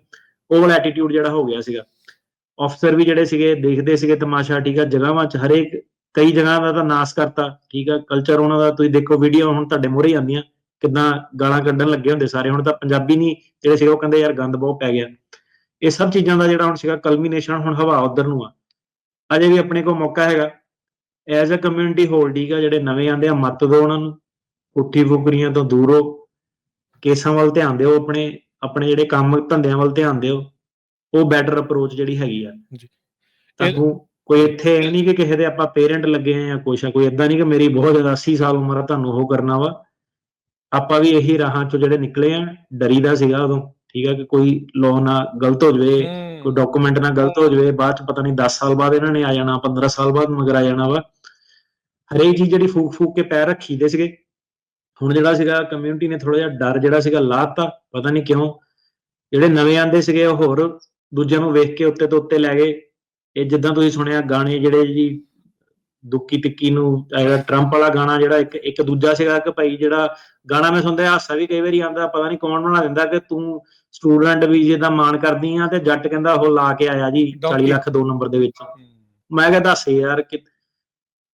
B: ਉਹ ਵਾਲਾ ਐਟੀਟਿਊਡ ਜਿਹੜਾ ਹੋ ਗਿਆ ਸੀਗਾ। ਅਫਸਰ ਵੀ ਜਿਹੜੇ ਸੀਗੇ, ਦੇਖਦੇ ਸੀਗੇ ਤਮਾਸ਼ਾ, ਠੀਕ ਆ, ਜਗ੍ਹਾਵਾਂ 'ਚ ਹਰੇਕ ਕਈ ਜਗ੍ਹਾ ਦਾ ਤਾਂ ਨਾਸ ਕਰਤਾ, ਠੀਕ ਆ ਕਲਚਰ ਉਹਨਾਂ ਦਾ, ਤੁਸੀਂ ਦੇਖੋ ਵੀਡੀਓ ਹੁਣ ਤੁਹਾਡੇ ਮੂਹਰੇ ਹੀ ਆਉਂਦੀਆਂ। ਕਿਦਾਂ ਗਾਲਾਂ ਕੱਢਣ ਲੱਗੇ ਹੁੰਦੇ ਸਾਰੇ। ਹੁਣ ਤਾਂ ਪੰਜਾਬੀ ਨਹੀਂ ਜਿਹੜੇ ਸੀਗੇ ਉਹ ਕਹਿੰਦੇ ਯਾਰ ਗੰਦ ਬਹੁਤ ਪੈ ਗਿਆ। ਇਹ ਸਭ ਚੀਜ਼ਾਂ ਦਾ ਜਿਹੜਾ ਹੁਣ ਸੀਗਾ ਕਲਮੀਨੇਸ਼ਨ ਹੁਣ ਹਵਾ ਉਧਰ ਨੂੰ ਆ। ਅਜੇ ਵੀ ਆਪਣੇ ਕੋਲ ਮੌਕਾ ਹੈਗਾ। ਐਜ਼ ਅ ਕਮਿਊਨਿਟੀ ਹੋਲ ਠੀਕ ਆ ਜਿਹੜੇ ਨਵੇਂ ਆਂਦੇ ਆ ਮਤ ਦਿਓ ਉਹਨਾਂ ਨੂੰ। ਪੁੱਠੀ ਫੁਕਰੀਆਂ ਤੋਂ ਦੂਰ ਹੋ ਕੇਸਾਂ ਵੱਲ ਧਿਆਨ ਦਿਓ ਆਪਣੇ ਆਪਣੇ ਜਿਹੜੇ ਕੰਮ ਧੰਦਿਆਂ ਵੱਲ ਧਿਆਨ ਦਿਓ। ਉਹ ਬੈਟਰ ਅਪਰੋਚ ਜਿਹੜੀ ਹੈਗੀ ਆ।
A: ਜੀ।
B: ਤੁਹਾਨੂੰ ਕੋਈ ਇੱਥੇ ਇਹ ਨਹੀਂ ਕਿ ਕਿਸੇ ਦੇ ਆਪਾਂ ਪੇਰੈਂਟ ਲੱਗੇ ਆ ਜਾਂ ਕੁਛ ਆ ਕੋਈ ਇਦਾਂ ਨਹੀਂ ਕਿ ਮੇਰੀ ਬਹੁਤ ਜ਼ਿਆਦਾ 80 ਸਾਲ ਉਮਰ ਆ ਤੁਹਾਨੂੰ ਉਹ ਕਰਨਾ ਵਾ। ਆਪਾਂ ਵੀ ਇਹੀ ਰਾਹਾਂ ਚੋਂ ਜਿਹੜੇ ਨਿਕਲੇ ਆ ਡਰੀਦਾ ਸੀਗਾ ਉਦੋਂ ਠੀਕ ਆ ਕਿ ਕੋਈ ਲਾਅ ਨਾ ਗਲਤ ਹੋ ਜਵੇ ਕੋਈ ਡਾਕੂਮੈਂਟ ਨਾ ਗਲਤ ਹੋ ਜਵੇ ਬਾਅਦ ਚ ਪਤਾ ਨਹੀਂ 10 ਸਾਲ ਬਾਅਦ ਇਹਨਾਂ ਨੇ ਆ ਜਾਣਾ 15 ਸਾਲ ਬਾਅਦ ਮਗਰ ਆ ਜਾਣਾ ਵਾ। ਹਰੇਕ ਚੀਜ਼ ਜਿਹੜੀ ਫੂਕ ਫੂਕ ਕੇ ਪੈਰ ਰੱਖੀਦੇ ਸੀਗੇ। ਹੁਣ ਜਿਹੜਾ ਸੀਗਾ ਕਮਿਊਨਿਟੀ ਨੇ ਥੋੜਾ ਜਿਹਾ ਡਰ ਜਿਹੜਾ ਸੀਗਾ ਲਾਤਾ ਪਤਾ ਨਹੀਂ ਕਿਉਂ। ਜਿਹੜੇ ਨਵੇਂ ਆਂਦੇ ਸੀਗੇ ਉਹ ਹੋਰ ਦੂਜਿਆਂ ਨੂੰ ਵੇਖ ਕੇ ਉੱਤੇ ਤੋਂ ਉੱਤੇ ਲੈ ਗਏ। ਇਹ ਜਿੱਦਾਂ ਤੁਸੀਂ ਸੁਣਿਆ ਗਾਣੇ ਜਿਹੜੇ ਜੀ ਦੁੱਕੀ ਟਿੱਕੀ ਨੂੰ ਜਿਹੜਾ ਟਰੰਪ ਵਾਲਾ ਗਾਣਾ ਜਿਹੜਾ ਇੱਕ ਇੱਕ ਦੂਜਾ ਸੀਗਾ ਕਿ ਭਾਈ ਜਿਹੜਾ ਗਾਣਾ ਮੈਂ ਸੁਣਦਾ ਹਾਸਾ ਵੀ ਕਈ ਵਾਰੀ ਆਂਦਾ ਪਤਾ ਨਹੀਂ ਕੌਣ ਬਣਾ ਦਿੰਦਾ ਕਿ ਤੂੰ ਸਟੂਡੈਂਟ ਵੀਜ਼ੇ ਦਾ ਮਾਣ ਕਰਦੀ ਆ ਤੇ ਜੱਟ ਕਹਿੰਦਾ ਉਹ ਲਾ ਕੇ ਆਇਆ ਜੀ 40
A: Donkey।
B: ਲੱਖ ਦੋ ਨੰਬਰ ਦੇ ਵਿੱਚ। ਮੈਂ ਕਿਹਾ ਦੱਸ ਯਾਰ ਕਿ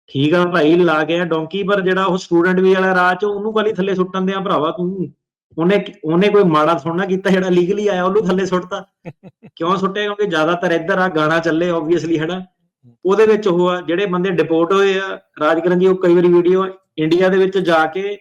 B: ਠੀਕ ਆ ਭਾਈ ਲਾ ਕੇ ਆ ਡੋਂਕੀ ਪਰ ਜਿਹੜਾ ਉਹ ਸਟੂਡੈਂਟ ਵੀ ਵਾਲਾ ਰਾਹ ਚ ਉਹਨੂੰ ਕਾਲੀ ਥੱਲੇ ਸੁੱਟਣ ਦਿਆਂ ਭਰਾਵਾ ਤੂੰ। ਉਹਨੇ ਉਹਨੇ ਕੋਈ ਮਾੜਾ ਥੋੜਾ ਕੀਤਾ ਜਿਹੜਾ ਲੀਗਲੀ ਆਇਆ ਉਹਨੂੰ ਥੱਲੇ ਸੁੱਟਤਾ। ਕਿਉਂ ਸੁੱਟੇ ਕਿਉਂਕਿ ਜ਼ਿਆਦਾਤਰ ਇੱਧਰ ਆ ਗਾਣਾ ਚੱਲੇ ਆਬਵੀਅਸਲੀ ਹੈਨਾ? ਉਹਦੇ ਵਿੱਚ ਉਹ ਆ ਜਿਹੜੇ ਬੰਦੇ ਡਿਪੋਰਟ ਹੋਏ ਆ ਰਾਜਕਰਨ ਜੀ ਉਹ ਕਈ ਵਾਰੀ ਵੀਡੀਓ ਇੰਡੀਆ ਦੇ ਵਿੱਚ ਜਾ ਕੇ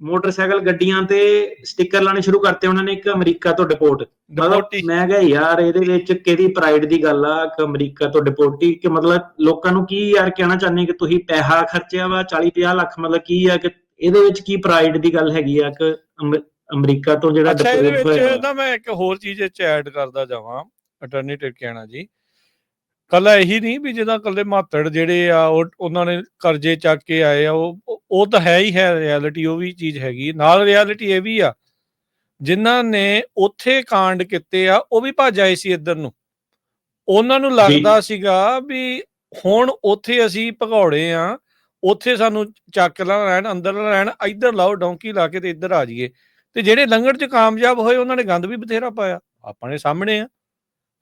B: ਮੋਟਰਸਾਈਕਲ ਗੱਡੀਆਂ ਤੇ ਸਟicker ਲਾਣੇ ਸ਼ੁਰੂ ਕਰਤੇ ਉਹਨਾਂ ਨੇ ਇੱਕ ਅਮਰੀਕਾ ਤੋਂ ਡਿਪੋਰਟ ਮਤਲਬ
A: ਡਿਪੋਰਟੀ
B: ਮੈਂ ਕਿਹਾ ਯਾਰ ਇਹਦੇ ਵਿੱਚ ਕਿਹਦੀ ਪ੍ਰਾਈਡ ਦੀ ਗੱਲ ਆ ਕਿ ਅਮਰੀਕਾ ਤੋਂ ਡਿਪੋਰਟੀ ਕਿ ਮਤਲਬ ਲੋਕਾਂ ਨੂੰ ਕੀ ਯਾਰ ਕਹਿਣਾ ਚਾਹੁੰਦੇ ਕਿ ਤੁਸੀਂ ਪੈਸਾ ਖਰਚਿਆ ਵਾ 40 50 ਲੱਖ ਮਤਲਬ ਕੀ ਆ ਕਿ ਇਹਦੇ ਵਿੱਚ ਕੀ ਪ੍ਰਾਈਡ ਦੀ ਗੱਲ ਹੈਗੀ ਆ ਕਿ ਅਮ- ਅਮਰੀਕਾ ਤੋਂ ਜਿਹੜਾ
A: ਅੱਛਾ ਇਹਦੇ
B: deport
A: ਵਿੱਚ
B: ਹੋਇਆ
A: ਮੈਂ ਇੱਕ ਹੋਰ ਚੀਜ਼ ਚ ਐਡ ਕਰਦਾ ਜਾਵਾਂ ਅਟਰਨੀ ਟਿਕਿਆਣਾ ਜੀ। ਕੱਲਾ ਇਹੀ ਨਹੀਂ ਵੀ ਜਿਹਦਾ ਕੱਲੇ ਮਾਤੜ ਜਿਹੜੇ ਆ ਉਹ ਉਹਨਾਂ ਨੇ ਕਰਜ਼ੇ ਚੱਕ ਕੇ ਆਏ ਆ ਉਹ ਉਹ- ਤਾਂ ਹੈ ਹੀ ਹੈ ਰਿਐਲਿਟੀ ਉਹ ਵੀ ਚੀਜ਼ ਹੈਗੀ। ਨਾਲ ਰਿਐਲਿਟੀ ਇਹ ਵੀ ਆ ਜਿਨ੍ਹਾਂ ਨੇ ਉੱਥੇ ਕਾਂਡ ਕੀਤੇ ਆ ਉਹ ਵੀ ਭੱਜ ਆਏ ਸੀ ਇੱਧਰ ਨੂੰ। ਉਹਨਾਂ ਨੂੰ ਲੱਗਦਾ ਸੀਗਾ ਵੀ ਹੁਣ ਉੱਥੇ ਅਸੀਂ ਭਗੌੜੇ ਆ ਉੱਥੇ ਸਾਨੂੰ ਚੱਕ ਨਾ ਰਹਿਣ ਅੰਦਰ ਨਾ ਰਹਿਣ ਇੱਧਰ ਲਾਓ ਡੌਂਕੀ ਲਾ ਕੇ ਤੇ ਇੱਧਰ ਆ ਜਾਈਏ। ਤੇ ਜਿਹੜੇ ਲੰਗਰ 'ਚ ਕਾਮਯਾਬ ਹੋਏ ਉਹਨਾਂ ਨੇ ਗੰਦ ਵੀ ਬਥੇਰਾ ਪਾਇਆ। ਆਪਣੇ ਸਾਹਮਣੇ ਆ।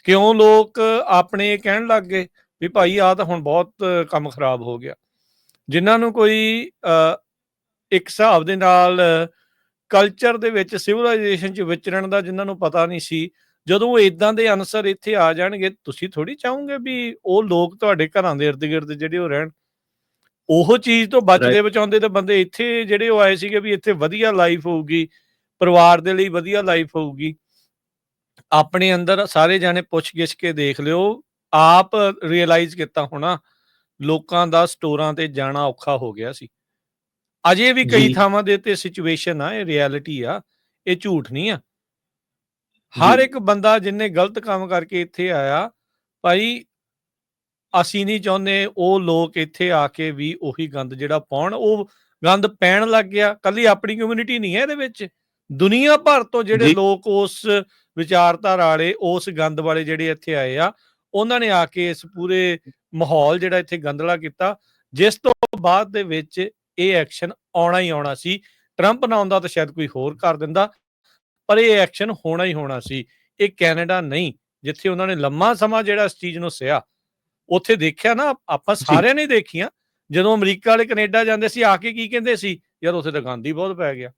A: ਕਿਉਂ ਲੋਕ ਆਪਣੇ ਕਹਿਣ ਲੱਗ ਗਏ ਵੀ ਭਾਈ ਆ ਤਾਂ ਹੁਣ ਬਹੁਤ ਕੰਮ ਖਰਾਬ ਹੋ ਗਿਆ। ਜਿਨ੍ਹਾਂ ਨੂੰ ਕੋਈ ਇੱਕ ਹਿਸਾਬ ਦੇ ਨਾਲ ਕਲਚਰ ਦੇ ਵਿੱਚ ਸਿਵਲਾਈਜੇਸ਼ਨ 'ਚ ਵਿਚਰਨ ਦਾ ਜਿਨ੍ਹਾਂ ਨੂੰ ਪਤਾ ਨਹੀਂ ਸੀ ਜਦੋਂ ਉਹ ਇਦਾਂ ਦੇ ਅਨਸਰ ਇੱਥੇ ਆ ਜਾਣਗੇ ਤੁਸੀਂ ਥੋੜੀ ਚਾਹੋਗੇ ਵੀ ਉਹ ਲੋਕ ਤੁਹਾਡੇ ਘਰਾਂ ਦੇ ਗਿਰਦ ਜਿਹੜੇ ਉਹ ਰਹਿਣ? ਉਹ ਚੀਜ਼ ਤੋਂ ਬਚਦੇ. ਬਚਾਉਂਦੇ ਤਾਂ ਬੰਦੇ ਇੱਥੇ ਜਿਹੜੇ ਉਹ ਆਏ ਸੀਗੇ ਵੀ ਇੱਥੇ ਵਧੀਆ ਲਾਈਫ ਹੋਊਗੀ ਪਰਿਵਾਰ ਦੇ ਲਈ ਵਧੀਆ ਲਾਈਫ ਹੋਊਗੀ। ਆਪਣੇ ਅੰਦਰ ਸਾਰੇ ਜਾਣੇ ਪੁੱਛ ਗਿੱਛ ਕੇ ਦੇਖ ਲਿਓ ਆਪ ਰਿਅਲਾਈਜ਼ ਕੀਤਾ ਹੋਣਾ ਲੋਕਾਂ ਦਾ ਸਟੋਰਾਂ ਤੇ ਜਾਣਾ ਔਖਾ ਹੋ ਗਿਆ ਸੀ ਅਜੇ ਵੀ ਕਈ
B: ਜੀ।
A: ਥਾਵਾਂ ਦੇ ਉੱਤੇ ਸਿਚੁਏਸ਼ਨ ਆ ਇਹ ਰਿਐਲਿਟੀ ਆ ਇਹ ਝੂਠ ਨਹੀਂ ਆ ਹਰ
B: ਜੀ।
A: ਇੱਕ ਬੰਦਾ ਜਿਨੇ ਗਲਤ ਕੰਮ ਕਰਕੇ ਇੱਥੇ ਆਇਆ ਭਾਈ ਅਸੀਂ ਨਹੀਂ ਚਾਹੁੰਦੇ ਉਹ ਲੋਕ ਇੱਥੇ ਆ ਕੇ ਵੀ ਉਹੀ ਗੰਦ ਜਿਹੜਾ ਪਾਉਣ ਉਹ ਗੰਦ ਪੈਣ ਲੱਗ ਗਿਆ ਕੱਲੀ ਆਪਣੀ ਕਮਿਊਨਿਟੀ ਨਹੀਂ ਹੈ ਇਹਦੇ ਵਿੱਚ ਦੁਨੀਆ ਭਰ ਤੋਂ ਜਿਹੜੇ। ਲੋਕ ਉਸ ਵਿਚਾਰਧਾਰਾ ਵਾਲੇ ਉਸ ਗੰਦ ਵਾਲੇ ਜਿਹੜੇ ਇੱਥੇ ਆਏ ਆ ਉਹਨਾਂ ਨੇ ਆ ਕੇ ਇਸ ਪੂਰੇ ਮਾਹੌਲ ਜਿਹੜਾ ਇੱਥੇ ਗੰਦਲਾ ਕੀਤਾ ਜਿਸ ਤੋਂ ਬਾਅਦ ਦੇ ਵਿੱਚ ਇਹ ਐਕਸ਼ਨ ਆਉਣਾ ਹੀ ਆਉਣਾ ਸੀ। ਟਰੰਪ ਨਾ ਆਉਂਦਾ ਤਾਂ ਸ਼ਾਇਦ ਕੋਈ ਹੋਰ ਕਰ ਦਿੰਦਾ ਪਰ ਇਹ ਐਕਸ਼ਨ ਹੋਣਾ ਹੀ ਹੋਣਾ ਸੀ। ਇਹ ਕੈਨੇਡਾ ਨਹੀਂ ਜਿੱਥੇ ਉਹਨਾਂ ਨੇ ਲੰਮਾ ਸਮਾਂ ਜਿਹੜਾ ਇਸ ਚੀਜ਼ ਨੂੰ ਸਿਆ ਉੱਥੇ ਦੇਖਿਆ ਨਾ ਆਪਾਂ ਸਾਰਿਆਂ ਨੇ ਦੇਖੀਆਂ ਜਦੋਂ ਅਮਰੀਕਾ ਵਾਲੇ ਕੈਨੇਡਾ ਜਾਂਦੇ ਸੀ ਆ ਕੇ ਕੀ ਕਹਿੰਦੇ ਸੀ? ਯਾਰ ਉੱਥੇ ਤਾਂ ਗਾਂਧੀ ਬਹੁਤ ਪੈ ਗਿਆ।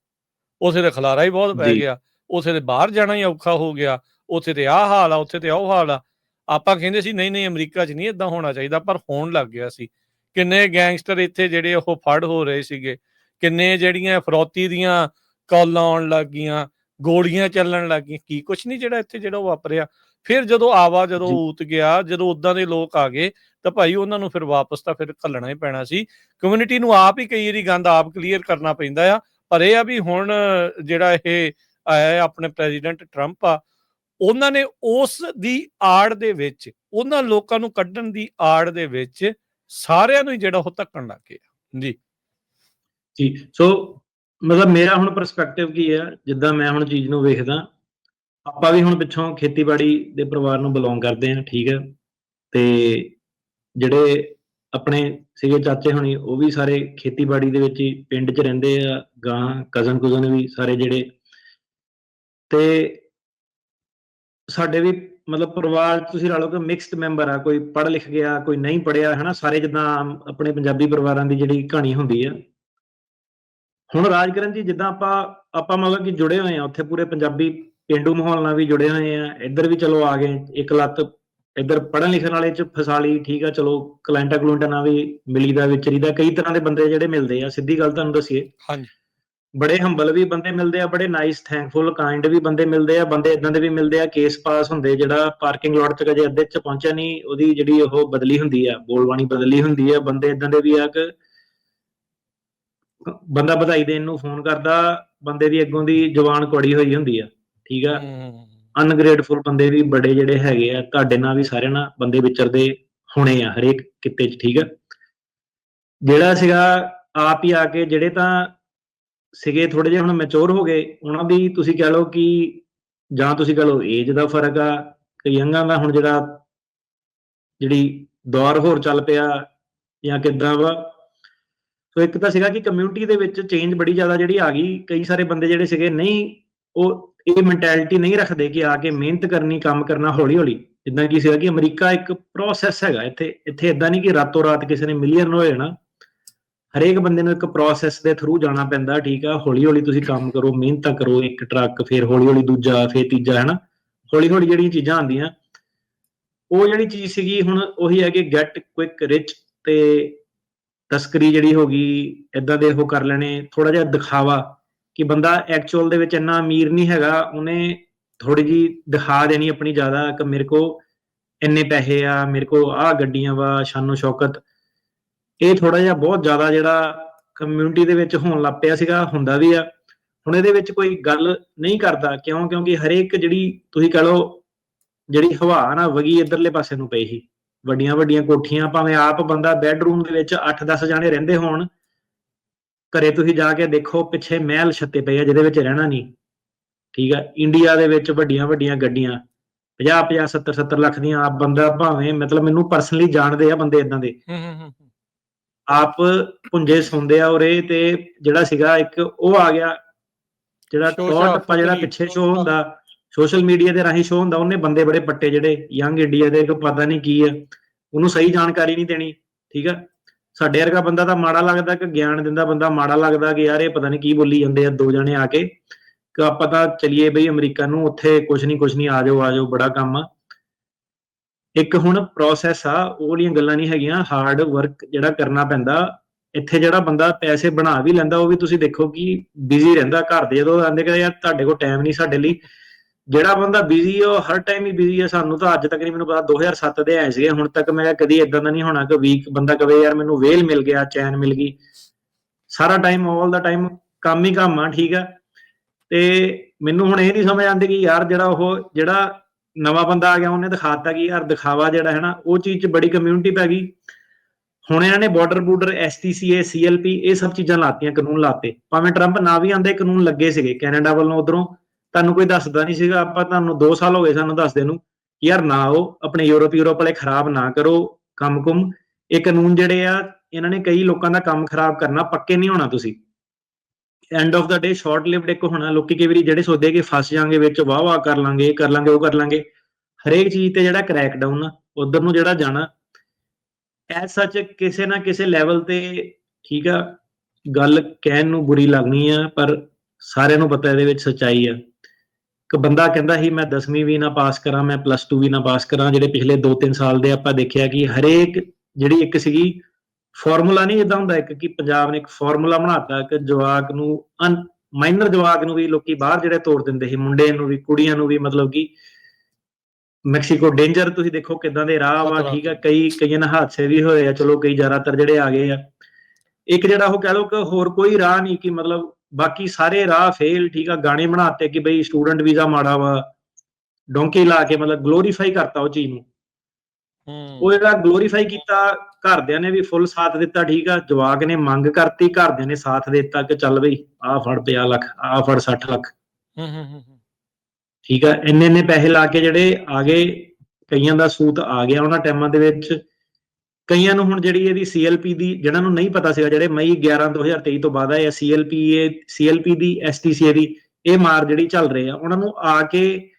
A: ਉੱਥੇ ਤਾਂ ਖਲਾਰਾ ਹੀ ਬਹੁਤ ਪੈ। ਗਿਆ। ਉੱਥੇ ਤੇ ਬਾਹਰ ਜਾਣਾ ਹੀ ਔਖਾ ਹੋ ਗਿਆ। ਉੱਥੇ ਤੇ ਆਹ ਹਾਲ ਆ ਉੱਥੇ ਤੇ ਉਹ ਹਾਲ ਆ। ਆਪਾਂ ਕਹਿੰਦੇ ਸੀ ਨਹੀਂ ਨਹੀਂ ਅਮਰੀਕਾ 'ਚ ਨਹੀਂ ਇਦਾਂ ਹੋਣਾ ਚਾਹੀਦਾ ਪਰ ਹੋਣ ਲੱਗ ਗਿਆ ਸੀ। ਕਿੰਨੇ ਗੈਂਗਸਟਰ ਇੱਥੇ ਜਿਹੜੇ ਉਹ ਫੜ ਹੋ ਰਹੇ ਸੀਗੇ। ਕਿੰਨੇ ਜਿਹੜੀਆਂ ਫਰੌਤੀ ਦੀਆਂ ਕਾਲਾਂ ਆਉਣ ਲੱਗ ਗਈਆਂ ਗੋਲੀਆਂ ਚੱਲਣ ਲੱਗ ਗਈਆਂ ਕੀ ਕੁਛ ਨਹੀਂ ਜਿਹੜਾ ਇੱਥੇ ਜਿਹੜਾ ਵਾਪਰਿਆ। ਫਿਰ ਜਦੋਂ ਆਵਾ ਜਦੋਂ। ਊਤ ਗਿਆ ਜਦੋਂ ਉਦਾਂ ਦੇ ਲੋਕ ਆ ਗਏ ਤਾਂ ਭਾਈ ਉਹਨਾਂ ਨੂੰ ਫਿਰ ਵਾਪਸ ਤਾਂ ਫਿਰ ਘੱਲਣਾ ਹੀ ਪੈਣਾ ਸੀ। ਕਮਿਊਨਿਟੀ ਨੂੰ ਆਪ ਹੀ ਕਈ ਵਾਰੀ ਗੰਦ ਆਪ ਕਲੀਅਰ ਕਰਨਾ ਪੈਂਦਾ ਆ। ਪਰ ਇਹ ਆ ਵੀ ਹੁਣ ਜਿਹੜਾ ਇਹ ਆਇਆ ਆਪਣੇ ਪ੍ਰੈਜ਼ੀਡੈਂਟ ਟਰੰਪ ਆ, ਉਹਨਾਂ ਨੇ ਉਸ ਦੀ ਆੜ ਦੇ ਵਿੱਚ, ਉਹਨਾਂ ਲੋਕਾਂ ਨੂੰ ਕੱਢਣ ਦੀ ਆੜ ਦੇ ਵਿੱਚ ਸਾਰਿਆਂ ਨੂੰ ਜਿਹੜਾ ਉਹ ਧੱਕਣ ਲੱਗ ਗਿਆ ਜੀ।
B: ਜੀ, ਸੋ ਮਤਲਬ ਮੇਰਾ ਹੁਣ ਪਰਸਪੈਕਟਿਵ ਕੀ ਹੈ ਜਿੱਦਾਂ ਮੈਂ ਹੁਣ ਚੀਜ਼ ਨੂੰ ਵੇਖਦਾ, ਆਪਾਂ ਵੀ ਹੁਣ ਪਿੱਛੋਂ ਖੇਤੀਬਾੜੀ ਦੇ ਪਰਿਵਾਰ ਨੂੰ ਬਿਲੋਂਗ ਕਰਦੇ ਹਾਂ, ਠੀਕ ਹੈ ਤੇ ਜਿਹੜੇ ਆਪਣੇ ਸੀਗੇ ਚਾਚੇ ਹੁਣੀ, ਉਹ ਵੀ ਸਾਰੇ ਖੇਤੀਬਾੜੀ ਦੇ ਵਿੱਚ ਹੀ ਪਿੰਡ 'ਚ ਰਹਿੰਦੇ ਆ ਗਾਂ ਕਜ਼ਨ ਕੁਜ਼ਨ ਵੀ ਸਾਰੇ ਜਿਹੜੇ। ਤੇ ਸਾਡੇ ਵੀ ਮਤਲਬ ਪਰਿਵਾਰ ਤੁਸੀਂ ਲਾ ਲਓ ਕਿ ਮਿਕਸਡ ਮੈਂਬਰ ਆ, ਕੋਈ ਪੜ੍ਹ ਲਿਖ ਗਿਆ, ਕੋਈ ਨਹੀਂ ਪੜ੍ਹਿਆ, ਹਨਾ, ਸਾਰੇ ਜਿੱਦਾਂ ਆਪਣੇ ਪੰਜਾਬੀ ਪਰਿਵਾਰਾਂ ਦੀ ਜਿਹੜੀ ਕਹਾਣੀ ਹੁੰਦੀ ਆ। ਹੁਣ ਰਾਜਕਰਨ ਜੀ, ਜਿੱਦਾਂ ਆਪਾਂ ਆਪਾਂ ਮਤਲਬ ਕਿ ਜੁੜੇ ਹੋਏ ਆ, ਉੱਥੇ ਪੂਰੇ ਪੰਜਾਬੀ ਪਿੰਡੂ ਮਾਹੌਲ ਨਾਲ ਵੀ ਜੁੜੇ ਹੋਏ ਆ, ਇੱਧਰ ਵੀ ਚਲੋ ਆ ਗਏ, ਇੱਕ ਲੱਤ ਇੱਧਰ ਪੜ੍ਹਨ ਲਿਖਣ ਵਾਲੇ ਚ ਫਸਾ ਲਈ ਠੀਕ ਆ ਚਲੋ ਕਲਾਇੰਟਾ ਕਲੂੰਟਾ ਨਾਲ ਵੀ ਮਿਲੀਦਾ ਵਿਚਰੀਦਾ ਕਈ ਤਰ੍ਹਾਂ ਦੇ ਬੰਦੇ ਜਿਹੜੇ ਮਿਲਦੇ ਆ ਸਿੱਧੀ ਗੱਲ ਤੁਹਾਨੂੰ ਦੱਸੀਏ।
A: ਹਾਂਜੀ।
B: ਬੜੇ ਹੰਬਲ ਵੀ ਬੰਦੇ ਮਿਲਦੇ ਆ ਬੜੇ ਨਾਈਸ ਥੈਂਕਫੁਲ ਕਾਈਂਡ ਵੀ ਬੰਦੇ ਮਿਲਦੇ ਆ ਬੰਦੇ ਇਦਾਂ ਦੇ ਵੀ ਮਿਲਦੇ ਆ ਕੇਸ ਪਾਸ ਹੁੰਦੇ ਜਿਹੜਾ ਪਾਰਕਿੰਗ ਲੋਟ ਤੱਕ ਅਜੇ ਅੱਧੇ ਚ ਪਹੁੰਚਿਆ ਨਹੀਂ ਉਹਦੀ ਜਿਹੜੀ ਉਹ ਬਦਲੀ ਹੁੰਦੀ ਆ ਬੋਲਬਾਣੀ ਬਦਲੀ ਹੁੰਦੀ ਆ ਬੰਦੇ ਇਦਾਂ ਦੇ ਵੀ ਆ ਕਿ ਬੰਦਾ ਵਧਾਈ ਦੇਣ ਨੂੰ ਫੋਨ ਕਰਦਾ ਬੰਦੇ ਦੀ ਅੱਗੋਂ ਦੀ ਜਵਾਨ ਕੋੜੀ ਹੋਈ ਹੁੰਦੀ ਆ ਠੀਕ ਆ। ਅਨਗ੍ਰੇਟਫੁਲ ਬੰਦੇ ਵੀ ਬੜੇ ਜਿਹੜੇ ਹੈਗੇ ਆ, ਤੁਹਾਡੇ ਨਾਲ ਵੀ ਸਾਰਿਆਂ ਨਾਲ ਬੰਦੇ ਵਿਚਰਦੇ ਹੋਣੇ ਆ, ਹਰੇਕ ਕਿੱਤੇ 'ਚ, ਠੀਕ ਆ? ਜਿਹੜਾ ਸੀਗਾ ਆਪ ਹੀ ਆ ਕੇ ਜਿਹੜੇ ਤਾਂ ਸੀਗੇ ਥੋੜੇ ਜਿਹਾ ਹੁਣ ਮੈਚੁਰ ਹੋ ਗਏ, ਉਹਨਾਂ ਦੀ ਤੁਸੀਂ ਕਹਿ ਲਓ ਕਿ ਜਾਂ ਤੁਸੀਂ ਕਹਿ ਲਓ ਏਜ ਦਾ ਫ਼ਰਕ ਆ ਕਿ ਯੰਗਾਂ ਦਾ ਹੁਣ ਜਿਹੜਾ ਜਿਹੜੀ ਦੌਰ ਹੋਰ ਚੱਲ ਪਿਆ ਜਾਂ ਕਿੱਦਾਂ ਵਾ, ਸੋ ਇੱਕ ਤਾਂ ਸੀਗਾ ਕਿ ਕਮਿਊਨਿਟੀ ਦੇ ਵਿੱਚ ਚੇਂਜ ਬੜੀ ਜ਼ਿਆਦਾ ਜਿਹੜੀ ਆ ਗਈ, ਕਈ ਸਾਰੇ ਬੰਦੇ ਜਿਹੜੇ ਸੀਗੇ, ਨਹੀਂ ਉਹ ਇਹ ਮੈਂਟੈਲਿਟੀ ਨਹੀਂ ਰੱਖਦੇ ਕਿ ਆ ਕੇ ਮਿਹਨਤ ਕਰਨੀ, ਕੰਮ ਕਰਨਾ ਹੌਲੀ ਹੌਲੀ ਜਿੱਦਾਂ ਕੀ ਸੀਗਾ ਕਿ ਅਮਰੀਕਾ ਇੱਕ ਪ੍ਰੋਸੈਸ ਹੈਗਾ, ਇੱਥੇ ਇੱਥੇ ਇਦਾਂ ਨਹੀਂ ਕਿ ਰਾਤੋਂ ਰਾਤ ਕਿਸੇ ਨੇ ਮਿਲੀਅਨ ਹੋ ਜਾਣਾ। ਹਰੇਕ ਬੰਦੇ ਨੂੰ ਇੱਕ ਪ੍ਰੋਸੈਸ ਦੇ ਥਰੂ ਜਾਣਾ ਪੈਂਦਾ, ਠੀਕ ਆ ਹੌਲੀ ਹੌਲੀ ਤੁਸੀਂ ਕੰਮ ਕਰੋ, ਮਿਹਨਤਾਂ ਕਰੋ, ਇੱਕ ਟਰੱਕ ਫਿਰ ਹੌਲੀ ਹੌਲੀ ਦੂਜਾ, ਫਿਰ ਤੀਜਾ, ਹੈ ਹੌਲੀ ਹੌਲੀ ਜਿਹੜੀਆਂ ਚੀਜ਼ਾਂ ਆਉਂਦੀਆਂ, ਉਹ ਜਿਹੜੀ ਚੀਜ਼ ਸੀਗੀ ਹੁਣ ਉਹੀ ਹੈ ਕਿ ਗੈਟ ਕੁਇਕ ਰਿਚ ਤੇ ਤਸਕਰੀ ਜਿਹੜੀ ਹੋ ਗਈ ਇਦਾਂ ਦੇ ਉਹ ਕਰ ਲੈਣੇ ਥੋੜਾ ਜਿਹਾ ਦਿਖਾਵਾ। ਕਿ ਬੰਦਾ ਐਕਚੁਅਲ ਦੇ ਵਿੱਚ ਇੰਨਾ ਅਮੀਰ ਨਹੀਂ ਹੈਗਾ, ਉਹਨੇ ਥੋੜੀ ਜੀ ਦਿਖਾ ਦੇਣੀ ਆਪਣੀ ਜ਼ਿਆਦਾ ਕਿ ਮੇਰੇ ਕੋ ਇੰਨੇ ਪੈਸੇ ਆ, ਮੇਰੇ ਕੋ ਆਹ ਗੱਡੀਆਂ ਵਾ, ਸ਼ਾਨੋ ਸ਼ੌਕਤ। ਇਹ ਥੋੜਾ ਜਿਹਾ ਬਹੁਤ ਜ਼ਿਆਦਾ ਜਿਹੜਾ ਕਮਿਊਨਿਟੀ ਦੇ ਵਿੱਚ ਹੋਣ ਲੱਗ ਪਿਆ ਸੀਗਾ, ਹੁੰਦਾ ਵੀ ਆ। ਹੁਣ ਇਹਦੇ ਵਿੱਚ ਕੋਈ ਗੱਲ ਨਹੀਂ ਕਰਦਾ, ਕਿਉਂ? ਕਿਉਂਕਿ ਹਰੇਕ ਜਿਹੜੀ ਤੁਸੀਂ ਕਹ ਲਓ, ਜਿਹੜੀ ਹਵਾ ਨਾ ਵਗੀ ਇਧਰਲੇ ਪਾਸੇ ਨੂੰ ਪਈ ਸੀ। ਵੱਡੀਆਂ ਵੱਡੀਆਂ ਕੋਠੀਆਂ, ਭਾਵੇਂ ਆਪ ਬੰਦਾ ਬੈੱਡਰੂਮ ਦੇ ਵਿੱਚ 8-10 ਜਾਣੇ ਰਹਿੰਦੇ ਹੋਣ ਘਰੇ ਤੁਸੀਂ ਜਾ ਕੇ ਦੇਖੋ ਪਿੱਛੇ ਮਹਿਲ ਛੱਤੇ ਪਏ ਆ ਜਿਹਦੇ ਵਿੱਚ ਰਹਿਣਾ ਨਹੀਂ। ਠੀਕ ਆ ਇੰਡੀਆ ਦੇ ਵਿੱਚ ਵੱਡੀਆਂ ਵੱਡੀਆਂ ਗੱਡੀਆਂ 50 50 70 70 ਲੱਖ ਦੀਆਂ ਆਪ ਬੰਦਾ ਭਾਵੇਂ ਮਤਲਬ ਮੈਨੂੰ ਪਰਸਨਲੀ ਜਾਣਦੇ ਆ ਬੰਦੇ ਇਦਾਂ ਦੇ। ਆਪ ਪੁੰਜੇ ਸੌਂਦੇ ਆ ਉਰੇ ਤੇ ਜਿਹੜਾ ਸੀਗਾ ਇੱਕ ਉਹ ਆ ਗਿਆ ਜਿਹੜਾ ਟੌਰ ਟੱਪਾ ਜਿਹੜਾ ਪਿੱਛੇ
A: ਸ਼ੋਅ
B: ਹੁੰਦਾ ਸੋਸ਼ਲ ਮੀਡੀਆ ਦੇ ਰਾਹੀਂ ਸ਼ੋਅ ਹੁੰਦਾ ਉਹਨੇ ਬੰਦੇ ਬੜੇ ਪੱਟੇ ਜਿਹੜੇ ਯੰਗ ਇੰਡੀਆ ਦੇ ਕੋ ਪਤਾ ਨਹੀਂ ਕੀ ਆ ਉਹਨੂੰ ਸਹੀ ਜਾਣਕਾਰੀ ਨਹੀਂ ਦੇਣੀ ਠੀਕ ਆ। ਸਾਡੇ ਵਰਗਾ ਬੰਦਾ ਤਾਂ ਮਾੜਾ ਲੱਗਦਾ ਕਿ ਗਿਆਨ ਦਿੰਦਾ ਬੰਦਾ ਮਾੜਾ ਲੱਗਦਾ ਕਿ ਯਾਰ ਇਹ ਪਤਾ ਨਹੀਂ ਕੀ ਬੋਲੀ ਜਾਂਦੇ ਆ, ਦੋ ਜਣੇ ਆ ਕੇ। ਕਿ ਆਪਾਂ ਤਾਂ ਚਲੀਏ ਬਈ ਅਮਰੀਕਾ ਨੂੰ, ਉੱਥੇ ਕੁਝ ਨਹੀਂ ਕੁਝ ਨਹੀਂ ਆ ਜਾਓ ਆ ਜਾਓ, ਬੜਾ ਕੰਮ। ਆ ਇੱਕ ਹੁਣ ਪ੍ਰੋਸੈਸ ਆ, ਉਹ ਵਾਲੀਆਂ ਗੱਲਾਂ ਨਹੀਂ ਹੈਗੀਆਂ ਹਾਰਡ ਵਰਕ ਜਿਹੜਾ ਕਰਨਾ ਪੈਂਦਾ, ਇੱਥੇ ਜਿਹੜਾ ਬੰਦਾ ਪੈਸੇ ਬਣਾ ਵੀ ਲੈਂਦਾ, ਉਹ ਵੀ ਤੁਸੀਂ ਦੇਖੋ ਕਿ ਬਿਜ਼ੀ ਰਹਿੰਦਾ ਘਰ ਦੇ, ਜਦੋਂ ਆਂਦੇ ਕਹਿੰਦੇ, ਯਾਰ ਤੁਹਾਡੇ ਕੋਲ ਟਾਈਮ ਨਹੀਂ ਸਾਡੇ ਲਈ। ਜਿਹੜਾ ਬੰਦਾ ਬਿਜ਼ੀ ਉਹ ਹਰ ਟਾਈਮ ਹੀ ਬਿਜ਼ੀ ਹੈ ਸਾਨੂੰ ਤਾਂ ਅੱਜ ਤੱਕ ਨਹੀਂ ਮੈਨੂੰ ਪਤਾ 2007 ਦੇ ਆਏ ਸੀਗੇ, ਹੁਣ ਤੱਕ ਮੈਂ ਕਦੀ ਇਦਾਂ ਦਾ ਨਹੀਂ ਹੋਣਾ ਕਿ ਵੀਕ ਬੰਦਾ ਕਵੇ, ਯਾਰ ਮੈਨੂੰ ਵੇਲ ਮਿਲ ਗਿਆ, ਚੈਨ ਮਿਲ ਗਈ। ਸਾਰਾ ਟਾਈਮ ਆਲ ਦਾ ਟਾਈਮ ਕੰਮ ਹੀ ਕੰਮ ਆ, ਠੀਕ ਆ। ਤੇ ਮੈਨੂੰ ਹੁਣ ਇਹ ਨਹੀਂ ਸਮਝ ਆਉਂਦੀ ਕਿ ਯਾਰ ਜਿਹੜਾ ਉਹ, ਜਿਹੜਾ ਨਵਾਂ ਬੰਦਾ ਆ ਗਿਆ, ਉਹਨੇ ਦਿਖਾਤਾ ਕਿ ਯਾਰ ਦਿਖਾਵਾ ਜਿਹੜਾ ਹੈ ਨਾ, ਉਹ ਚੀਜ਼ 'ਚ ਬੜੀ ਕਮਿਊਨਿਟੀ ਪੈ ਗਈ। ਹੁਣ ਇਹਨਾਂ ਨੇ ਬਾਰਡਰ ਬੂਡਰ ਐਸਟੀਸੀਏ ਸੀਐਲਪੀ ਇਹ ਸਭ ਚੀਜ਼ਾਂ ਲਾਤੀਆਂ, ਕਾਨੂੰਨ ਲਾਤੇ। ਭਾਵੇਂ ਟਰੰਪ ਨਾ ਵੀ ਆਂਦੇ ਕਾਨੂੰਨ ਲੱਗੇ ਸੀਗੇ ਕੈਨੇਡਾ ਵੱਲੋਂ ਉਧਰੋਂ। ਤੁਹਾਨੂੰ ਕੋਈ ਦੱਸਦਾ ਨਹੀਂ ਸੀਗਾ, ਆਪਾਂ ਤੁਹਾਨੂੰ 2 ਸਾਲ ਹੋ ਗਏ ਸਾਨੂੰ ਦੱਸਦੇ ਨੂੰ ਯਾਰ ਨਾ ਆਓ, ਆਪਣੇ ਯੂਰਪ ਯੂਰਪ ਵਾਲੇ ਖਰਾਬ ਨਾ ਕਰੋ ਕੰਮ ਕੁਮ। ਇਹ ਕਾਨੂੰਨ ਜਿਹੜੇ ਆ, ਇਹਨਾਂ ਨੇ ਕਈ ਲੋਕਾਂ ਦਾ ਕੰਮ ਖਰਾਬ ਕਰਨਾ ਪੱਕੇ ਨਹੀਂ ਹੋਣਾ ਤੁਸੀਂ। End of the day short lived ਇੱਕ ਹੋਣਾ, ਲੋਕੀ ਕਈ ਵਾਰੀ ਜਿਹੜੇ ਸੋਚਦੇ ਕਿ ਫਸ ਜਾਾਂਗੇ ਵਿੱਚ ਵਾਹ ਵਾਹ ਕਰ ਲਾਂਗੇ ਇਹ ਕਰ ਲਾਂਗੇ, ਉਹ ਕਰ ਲਾਂਗੇ, ਹਰੇਕ ਚੀਜ਼ ਤੇ ਜਿਹੜਾ ਕ੍ਰੈਕ ਡਾਊਨ ਉਧਰ ਨੂੰ ਜਿਹੜਾ ਜਾਣਾ ਐਸ ਸੱਚ ਕਿਸੇ ਨਾ ਕਿਸੇ ਲੈਵਲ ਤੇ ਠੀਕ ਆ, ਗੱਲ ਕਹਿਣ ਨੂੰ ਬੁਰੀ ਲੱਗਣੀ ਆ, ਪਰ ਸਾਰਿਆਂ ਨੂੰ ਪਤਾ ਇਹਦੇ ਵਿੱਚ ਸੱਚਾਈ ਆ। ਕਿ ਬੰਦਾ ਕਹਿੰਦਾ ਸੀ ਮੈਂ 10ਵੀਂ ਵੀ ਨਾ ਪਾਸ ਕਰਾਂ ਮੈਂ ਪਲੱਸ 2 ਵੀ ਨਾ ਪਾਸ ਕਰਾਂ ਜਿਹੜੇ ਪਿਛਲੇ 2-3 ਸਾਲ ਦੇ ਆਪਾਂ ਦੇਖਿਆ ਕਿ ਹਰੇਕ ਜਿਹੜੀ ਇੱਕ ਸੀਗੀ ਫਾਰਮੂਲਾ ਨਹੀਂ ਇਦਾਂ ਹੁੰਦਾ ਇੱਕ ਕਿ ਪੰਜਾਬ ਨੇ ਇੱਕ ਫਾਰਮੂਲਾ ਬਣਾਤਾ ਕਿ ਜਵਾਕ ਨੂੰ ਮਾਈਨਰ ਜਵਾਕ ਨੂੰ ਵੀ ਲੋਕੀ ਬਾਹਰ ਜਿਹੜੇ ਤੋੜ ਦਿੰਦੇ ਸੀ ਮੁੰਡੇ ਨੂੰ ਵੀ ਕੁੜੀਆਂ ਨੂੰ ਵੀ ਮਤਲਬ ਕਿ ਮੈਕਸੀਕੋ ਡੇਂਜਰ ਤੁਸੀਂ ਦੇਖੋ ਕਿਦਾਂ ਦੇ ਰਾਹ ਵਾ। ਠੀਕ ਆ ਕਈ ਕਈਆਂ ਨਾਲ ਹਾਦਸੇ ਵੀ ਹੋਏ ਆ ਚਲੋ ਕਈ ਜ਼ਿਆਦਾਤਰ ਜਿਹੜੇ ਆ ਗਏ ਆ ਇੱਕ ਜਿਹੜਾ ਉਹ ਕਹਿ ਲਓ ਕਿ ਹੋਰ ਕੋਈ ਰਾਹ ਨਹੀਂ ਕਿ ਮਤਲਬ ਬਾਕੀ ਸਾਰੇ ਰਾਹ ਫੇਲ ਠੀਕ ਆ ਗਾਣੇ ਬਣਾਤੇ ਕਿ ਬਈ ਸਟੂਡੈਂਟ ਵੀਜ਼ਾ ਮਾੜਾ ਵਾ ਡੋਂਕੀ ਲਾ ਕੇ ਮਤਲਬ ਗਲੋਰੀਫਾਈ ਕਰਤਾ ਉਹ ਚੀਜ਼ ਨੂੰ।
A: ਹੂੰ।
B: ਉਹ ਜਿਹੜਾ ਗਲੋਰੀਫਾਈ ਕੀਤਾ ਘਰਦਿਆਂ ਨੇ ਵੀ ਫੁੱਲ ਸਾਥ ਦਿੱਤਾ ਠੀਕ ਆ ਜਵਾਕ ਨੇ ਮੰਗ ਕਰਤੀ ਘਰਦਿਆਂ ਨੇ ਸਾਥ ਦਿੱਤਾ ਕਿ ਚੱਲ ਬਈ ਆਹ ਫੜ 50 ਲੱਖ ਆਹ ਫੜ 60 ਲੱਖ।
A: ਹੂੰ ਹੂੰ ਹੂੰ।
B: ਠੀਕ ਆ ਇੰਨੇ ਇੰਨੇ ਪੈਸੇ ਲਾ ਕੇ ਜਿਹੜੇ ਆ ਗਏ ਕਈਆਂ ਦਾ ਸੂਤ ਆ ਗਿਆ ਉਹਨਾਂ ਟਾਈਮਾਂ ਦੇ ਵਿੱਚ। ਕਈਆਂ ਨੂੰ ਹੁਣ ਜਿਹੜੀ ਇਹਦੀ ਸੀਐਲਪੀ ਦੀ ਜਿਹਨਾਂ ਨੂੰ ਨਹੀਂ ਪਤਾ ਸੀਗਾ, ਜਿਹੜੇ ਮਈ 11 2023 ਤੋਂ ਬਾਅਦ ਆਏ ਸੀਐਲਪੀ ਇਹ ਸੀਐਲਪੀ ਦੀ ਐਸਟੀਸੀ ਦੀ ਇਹ ਮਾਰ ਜਿਹੜੀ ਚੱਲ ਰਹੀ ਆ, ਉਹਨਾਂ ਨੂੰ ਆ ਕੇ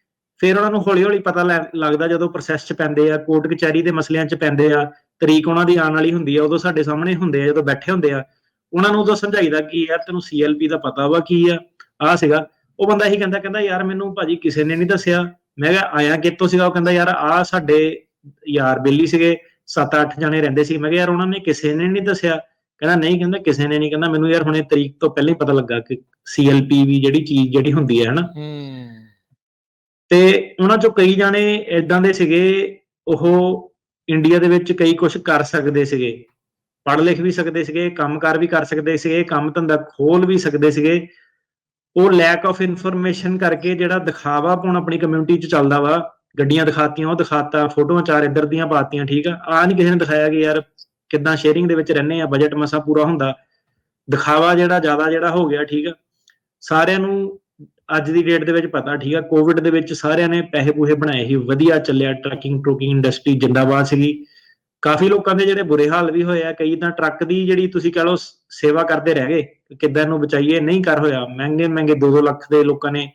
B: ਫਿਰ ਉਹਨਾਂ ਨੂੰ ਹੌਲੀ ਹੌਲੀ ਪਤਾ ਲੱਗਦਾ ਜਦੋਂ ਪ੍ਰੋਸੈਸ 'ਚ ਪੈਂਦੇ ਆ, ਕੋਰਟ ਕਚਹਿਰੀ ਦੇ ਮਸਲਿਆਂ 'ਚ ਪੈਂਦੇ ਆ, ਤਰੀਕ ਉਹਨਾਂ ਦੀ ਆਉਣ ਵਾਲੀ ਹੁੰਦੀ ਆ, ਉਦੋਂ ਸਾਡੇ ਸਾਹਮਣੇ ਹੁੰਦੇ ਆ, ਜਦੋਂ ਬੈਠੇ ਹੁੰਦੇ ਆ, ਉਹਨਾਂ ਨੂੰ ਉਦੋਂ ਸਮਝਾਈਦਾ ਕਿ ਯਾਰ ਤੈਨੂੰ ਸੀਐਲਪੀ ਦਾ ਪਤਾ ਵਾ ਕੀ ਆ ਆ ਸੀਗਾ, ਉਹ ਬੰਦਾ ਇਹੀ ਕਹਿੰਦਾ ਕਹਿੰਦਾ ਯਾਰ ਮੈਨੂੰ ਭਾਜੀ ਕਿਸੇ ਨੇ ਨਹੀਂ ਦੱਸਿਆ, ਮੈਂ ਕਿਹਾ ਆਇਆ ਕਿੱਥੋਂ ਸੀਗਾ, ਉਹ ਕਹਿੰਦਾ ਯਾਰ ਆ ਸਾਡੇ ਯਾਰ ਬੇਲੀ ਸੀਗੇ 7-8 ਜਣੇ ਰਹਿੰਦੇ ਸੀ। ਮੈਂ ਕਿਹਾ ਯਾਰ ਉਹਨਾਂ ਨੇ ਕਿਸੇ ਨੇ ਨਹੀਂ ਦੱਸਿਆ। ਕਹਿੰਦਾ ਨਹੀਂ ਕਹਿੰਦਾ ਕਿਸੇ ਨੇ ਨਹੀਂ। ਕਹਿੰਦਾ ਮੈਨੂੰ ਯਾਰ ਹੁਣੇ ਤਰੀਕ ਤੋਂ ਪਹਿਲਾਂ ਹੀ ਪਤਾ ਲੱਗਾ ਕਿ ਸੀਐਲਪੀ ਵੀ ਜਿਹੜੀ ਚੀਜ਼ ਜਿਹੜੀ ਹੁੰਦੀ ਹੈ ਹਨਾ। ਤੇ ਉਹਨਾਂ ਚੋਂ ਕਈ ਜਾਣੇ ਇਦਾਂ ਦੇ ਸੀਗੇ ਉਹ ਇੰਡੀਆ ਦੇ ਵਿੱਚ ਕਈ ਕੁਝ ਕਰ ਸਕਦੇ ਸੀਗੇ। ਪੜ੍ਹ ਲਿਖ ਵੀ ਸਕਦੇ ਸੀਗੇ ਕੰਮਕਾਰ ਵੀ ਕਰ ਸਕਦੇ ਸੀਗੇ ਕੰਮ ਧੰਦਾ ਖੋਲ ਵੀ ਸਕਦੇ ਸੀਗੇ। ਉਹ ਲੈਕ ਆਫ ਇਨਫੋਰਮੇਸ਼ਨ ਕਰਕੇ ਜਿਹੜਾ ਦਿਖਾਵਾ ਪਾਉਣ ਆਪਣੀ ਕਮਿਊਨਿਟੀ 'ਚ ਚੱਲਦਾ ਵਾ ਗੱਡੀਆਂ ਦਿਖਾਤੀਆਂ, ਉਹ ਦਿਖਾਤਾ, ਫੋਟੋਆਂ ਚਾਰ ਇੱਧਰ ਦੀਆਂ ਪਾਤੀਆਂ, ਠੀਕ ਆ? ਆ ਨਹੀਂ ਕਿਸੇ ਨੇ ਦਿਖਾਇਆ ਕਿ ਯਾਰ ਕਿੱਦਾਂ ਸ਼ੇਅਰਿੰਗ ਦੇ ਵਿੱਚ ਰਹਿੰਦੇ ਆ ਬਜਟ ਮਸਾ ਪੂਰਾ ਹੁੰਦਾ। ਦਿਖਾਵਾ ਜਿਹੜਾ ਜ਼ਿਆਦਾ ਜਿਹੜਾ ਹੋ ਗਿਆ, ਠੀਕ ਆ? ਸਾਰਿਆਂ ਨੂੰ ਅੱਜ ਦੀ ਡੇਟ ਦੇ ਵਿੱਚ ਪਤਾ, ਠੀਕ ਆ? ਕੋਵਿਡ ਦੇ ਵਿੱਚ ਸਾਰਿਆਂ ਨੇ ਪੈਸੇ ਪੂਹੇ ਬਣਾਏ ਸੀ, ਵਧੀਆ ਚੱਲਿਆ ਟਰੱਕਿੰਗ ਟਰੂਕਿੰਗ ਇੰਡਸਟਰੀ ਜਿੰਦਾਬਾਦ ਸੀਗੀ। ਕਾਫੀ ਲੋਕਾਂ ਦੇ ਜਿਹੜੇ ਬੁਰੇ ਹਾਲ ਵੀ ਹੋਏ ਆ, ਕਈ ਤਾਂ ਟਰੱਕ ਦੀ ਜਿਹੜੀ ਤੁਸੀਂ ਕਹ ਲਓ ਸੇਵਾ ਕਰਦੇ ਰਹਿ ਗਏ ਕਿੱਦਾਂ ਇਹਨੂੰ ਬਚਾਈਏ, ਨਹੀਂ ਕਰ ਹੋਇਆ। ਮਹਿੰਗੇ ਮਹਿੰਗੇ 2-2 ਲੱਖ ਦੇ ਲੋਕਾਂ ਨੇ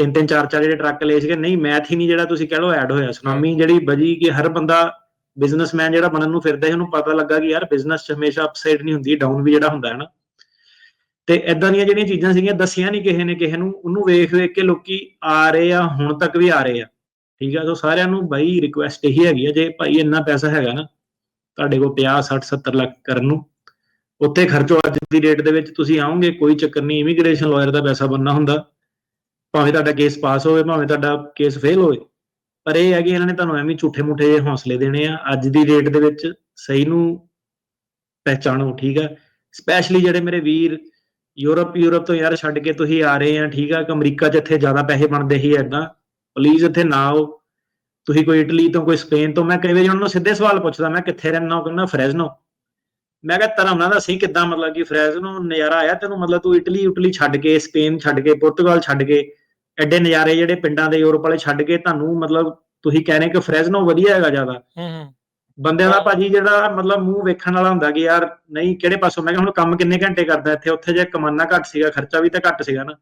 B: ਤਿੰਨ ਤਿੰਨ ਚਾਰ ਚਾਰ ਜਿਹੜੇ ਟਰੱਕ ਲਏ ਸੀਗੇ ਨਹੀਂ ਮੈਥ ਹੀ ਨਹੀਂ ਜਿਹੜਾ ਤੁਸੀਂ ਕਹ ਲਓ ਐਡ ਹੋਇਆ। ਸੁਨਾਮੀ ਜਿਹੜੀ ਬਜੀ ਕਿ ਹਰ ਬੰਦਾ ਬਿਜ਼ਨਸਮੈਨ ਜਿਹੜਾ ਬਣਨ ਨੂੰ ਫਿਰਦਾ ਹੈ ਉਹਨੂੰ ਪਤਾ ਲੱਗਾ ਕਿ ਯਾਰ ਬਿਜ਼ਨਸ 'ਚ ਹਮੇਸ਼ਾ ਅਪਸਾਈਡ ਨਹੀਂ ਹੁੰਦੀ ਡਾਊਨ ਵੀ ਜਿਹੜਾ ਹੁੰਦਾ ਹੈ ਨਾ। ਤੇ ਇਦਾਂ ਦੀਆਂ ਜਿਹੜੀਆਂ ਚੀਜ਼ਾਂ ਸੀਗੀਆਂ ਦੱਸੀਆਂ ਨਹੀਂ ਕਿਸੇ ਨੇ ਕਿਸੇ ਨੂੰ ਉਹਨੂੰ ਵੇਖ ਵੇਖ ਕੇ ਲੋਕੀ ਆ ਰਹੇ ਆ ਹੁਣ ਤੱਕ ਵੀ ਆ ਰਹੇ ਆ। ਠੀਕ ਆ ਸੋ ਸਾਰਿਆਂ ਨੂੰ ਬਾਈ ਰਿਕੁਐਸਟ ਇਹੀ ਹੈਗੀ ਆ ਜੇ ਭਾਈ ਇੰਨਾ ਪੈਸਾ ਹੈਗਾ ਨਾ ਤੁਹਾਡੇ ਕੋਲ 50 60 70 ਲੱਖ ਕਰਨ ਨੂੰ ਉੱਥੇ ਖਰਚੋ ਅੱਜ ਦੀ ਡੇਟ ਦੇ ਵਿੱਚ ਤੁਸੀਂ ਆਓਗੇ ਕੋਈ ਚੱਕਰ ਨਹੀਂ ਇਮੀਗ੍ਰੇਸ਼ਨ ਲਾਇਰ ਦਾ ਪੈਸਾ ਬੰਨਾ ਹੁੰਦਾ। ਭਾਵੇਂ ਤੁਹਾਡਾ ਕੇਸ ਪਾਸ ਹੋਵੇ, ਭਾਵੇਂ ਤੁਹਾਡਾ ਕੇਸ ਫੇਲ ਹੋਵੇ, ਪਰ ਇਹ ਹੈ ਕਿ ਇਹਨਾਂ ਨੇ ਤੁਹਾਨੂੰ ਐਵੇਂ ਝੂਠੇ ਮੂਠੇ ਜਿਹੇ ਹੌਸਲੇ ਦੇਣੇ ਆ, ਅੱਜ ਦੀ ਡੇਟ ਦੇ ਵਿੱਚ ਸਹੀ ਨੂੰ ਪਹਿਚਾਣੋ, ਠੀਕ ਆ? ਸਪੈਸ਼ਲੀ ਜਿਹੜੇ ਮੇਰੇ ਵੀਰ ਯੂਰਪ ਯੂਰਪ ਤੋਂ ਯਾਰ ਛੱਡ ਕੇ ਤੁਸੀਂ ਆ ਰਹੇ ਆ, ਠੀਕ ਆ? ਕਿ ਅਮਰੀਕਾ 'ਚ ਇੱਥੇ ਜ਼ਿਆਦਾ ਪੈਸੇ ਬਣਦੇ ਹੀ ਐਦਾਂ ਪਲੀਜ਼ ਇੱਥੇ ਨਾ ਆਓ। ਤੁਸੀਂ ਕੋਈ ਇਟਲੀ ਤੋਂ, ਕੋਈ ਸਪੇਨ ਤੋਂ, ਮੈਂ ਕਈ ਵਾਰੀ ਉਹਨਾਂ ਨੂੰ ਸਿੱਧੇ ਸਵਾਲ ਪੁੱਛਦਾ, ਮੈਂ ਕਿੱਥੇ ਰਹਿਣਾ ਉਹ ਕਹਿੰਦਾ ਫਰੈਜ਼ਨੋ ਮੈਂ ਕਿਹਾ ਧਰਮ ਨਾਲ ਦੱਸੀ ਕਿੱਦਾਂ ਮਤਲਬ ਕਿ ਫਰੈਜ਼ਨੋ ਨਜ਼ਾਰਾ ਆਇਆ ਤੈਨੂੰ? ਮਤਲਬ ਤੂੰ ਇਟਲੀ ਉਟਲੀ ਛੱਡ ਕੇ ਸਪੇਨ ਛੱਡ ਕੇ ਪੁਰਤਗਾਲ ਛੱਡ ਕੇ ਐਡੇ ਨਜ਼ਾਰੇ ਜਿਹੜੇ ਪਿੰਡਾਂ ਦੇ ਯੂਰਪ ਵਾਲੇ ਛੱਡ ਕੇ ਤੁਹਾਨੂੰ ਮਤਲਬ ਤੁਸੀਂ ਕਹਿੰਦੇ ਕਿ ਫਰੈਜ਼ਨੋ ਵਧੀਆ ਹੈਗਾ ਜ਼ਿਆਦਾ।
A: ਹੂੰ ਹੂੰ।
B: ਬੰਦਿਆਂ ਦਾ ਭਾਜੀ ਜਿਹੜਾ ਮਤਲਬ ਮੂੰਹ ਵੇਖਣ ਵਾਲਾ ਹੁੰਦਾ ਕਿ ਯਾਰ ਨਹੀਂ ਕਿਹੜੇ ਪਾਸੋਂ? ਮੈਂ ਕਿਹਾ ਹੁਣ ਕੰਮ ਕਿੰਨੇ ਘੰਟੇ ਕਰਦਾ ਇੱਥੇ? ਉੱਥੇ ਜੇ ਕਮਾਨਾ ਘੱਟ ਸੀਗਾ ਖਰਚਾ ਵੀ ਤਾਂ ਘੱਟ ਸੀਗਾ ਨਾ।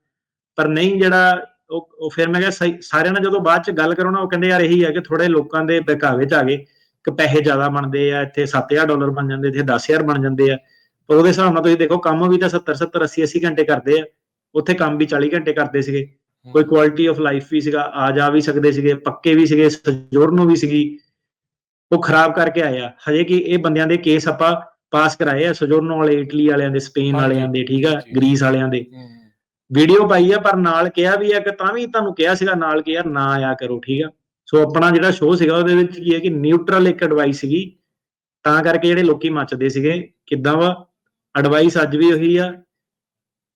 B: ਪਰ ਨਹੀਂ ਜਿਹੜਾ ਉਹ ਫਿਰ ਮੈਂ ਕਿਹਾ ਸਾਰਿਆਂ ਨਾਲ ਜਦੋਂ ਬਾਅਦ ਚ ਗੱਲ ਕਰੋ ਨਾ ਉਹ ਕਹਿੰਦੇ ਯਾਰ ਇਹੀ ਹੈ ਕਿ ਥੋੜੇ ਲੋਕਾਂ ਦੇ ਬਹਿਕਾਵੇ ਚ ਆ ਗਏ। ਕਿ ਪੈਸੇ ਜ਼ਿਆਦਾ ਬਣਦੇ ਆ ਇੱਥੇ 7000 ਡਾਲਰ ਬਣ ਜਾਂਦੇ ਇੱਥੇ 10000 ਬਣ ਜਾਂਦੇ ਆ। ਪਰ ਉਹਦੇ ਹਿਸਾਬ ਨਾਲ ਤੁਸੀਂ ਦੇਖੋ ਕੰਮ ਵੀ ਤਾਂ 70 70 80 80 ਘੰਟੇ ਕਰਦੇ ਆ। ਉੱਥੇ ਕੰਮ ਵੀ 40 ਘੰਟੇ ਕਰਦੇ ਸੀਗੇ। ਕੋਈ ਕੁਆਲਿਟੀ ਆਫ ਲਾਈਫ ਵੀ ਸੀਗਾ ਆ ਜਾ ਵੀ ਸਕਦੇ ਸੀਗੇ ਪੱਕੇ ਵੀ ਸੀਗੇ ਸਜੋਰਨੋ ਵੀ ਸੀਗੀ ਉਹ ਖਰਾਬ ਕਰਕੇ ਆਇਆ। ਹਜੇ ਕਿ ਇਹ ਬੰਦਿਆਂ ਦੇ ਕੇਸ ਆਪਾਂ ਪਾਸ ਕਰਾਏ ਆ ਸਜੋਰਨੋ ਵਾਲੇ ਇਟਲੀ ਵਾਲਿਆਂ ਦੇ ਸਪੇਨ। ਵਾਲਿਆਂ ਦੇ ਠੀਕ ਆ। ਗ੍ਰੀਸ ਵਾਲਿਆਂ ਦੇ। ਵੀਡੀਓ ਪਾਈ ਆ ਪਰ ਨਾਲ ਕਿਹਾ ਵੀ ਆ ਕਿ ਤਾਂ ਵੀ ਤੁਹਾਨੂੰ ਕਿਹਾ ਸੀਗਾ ਨਾਲ ਕਿ ਯਾਰ ਨਾ ਆਇਆ ਕਰੋ ਠੀਕ ਆ। ਸੋ ਆਪਣਾ ਜਿਹੜਾ ਸ਼ੋਅ ਸੀਗਾ ਉਹਦੇ ਵਿੱਚ ਕੀ ਹੈ ਕਿ ਨਿਊਟਰਲ ਇੱਕ ਐਡਵਾਈਸ ਸੀਗੀ ਤਾਂ ਕਰਕੇ ਜਿਹੜੇ ਲੋਕੀ ਮੱਚਦੇ ਸੀਗੇ ਕਿੱਦਾਂ ਵਾ? ਐਡਵਾਈਸ ਅੱਜ ਵੀ ਉਹੀ ਆ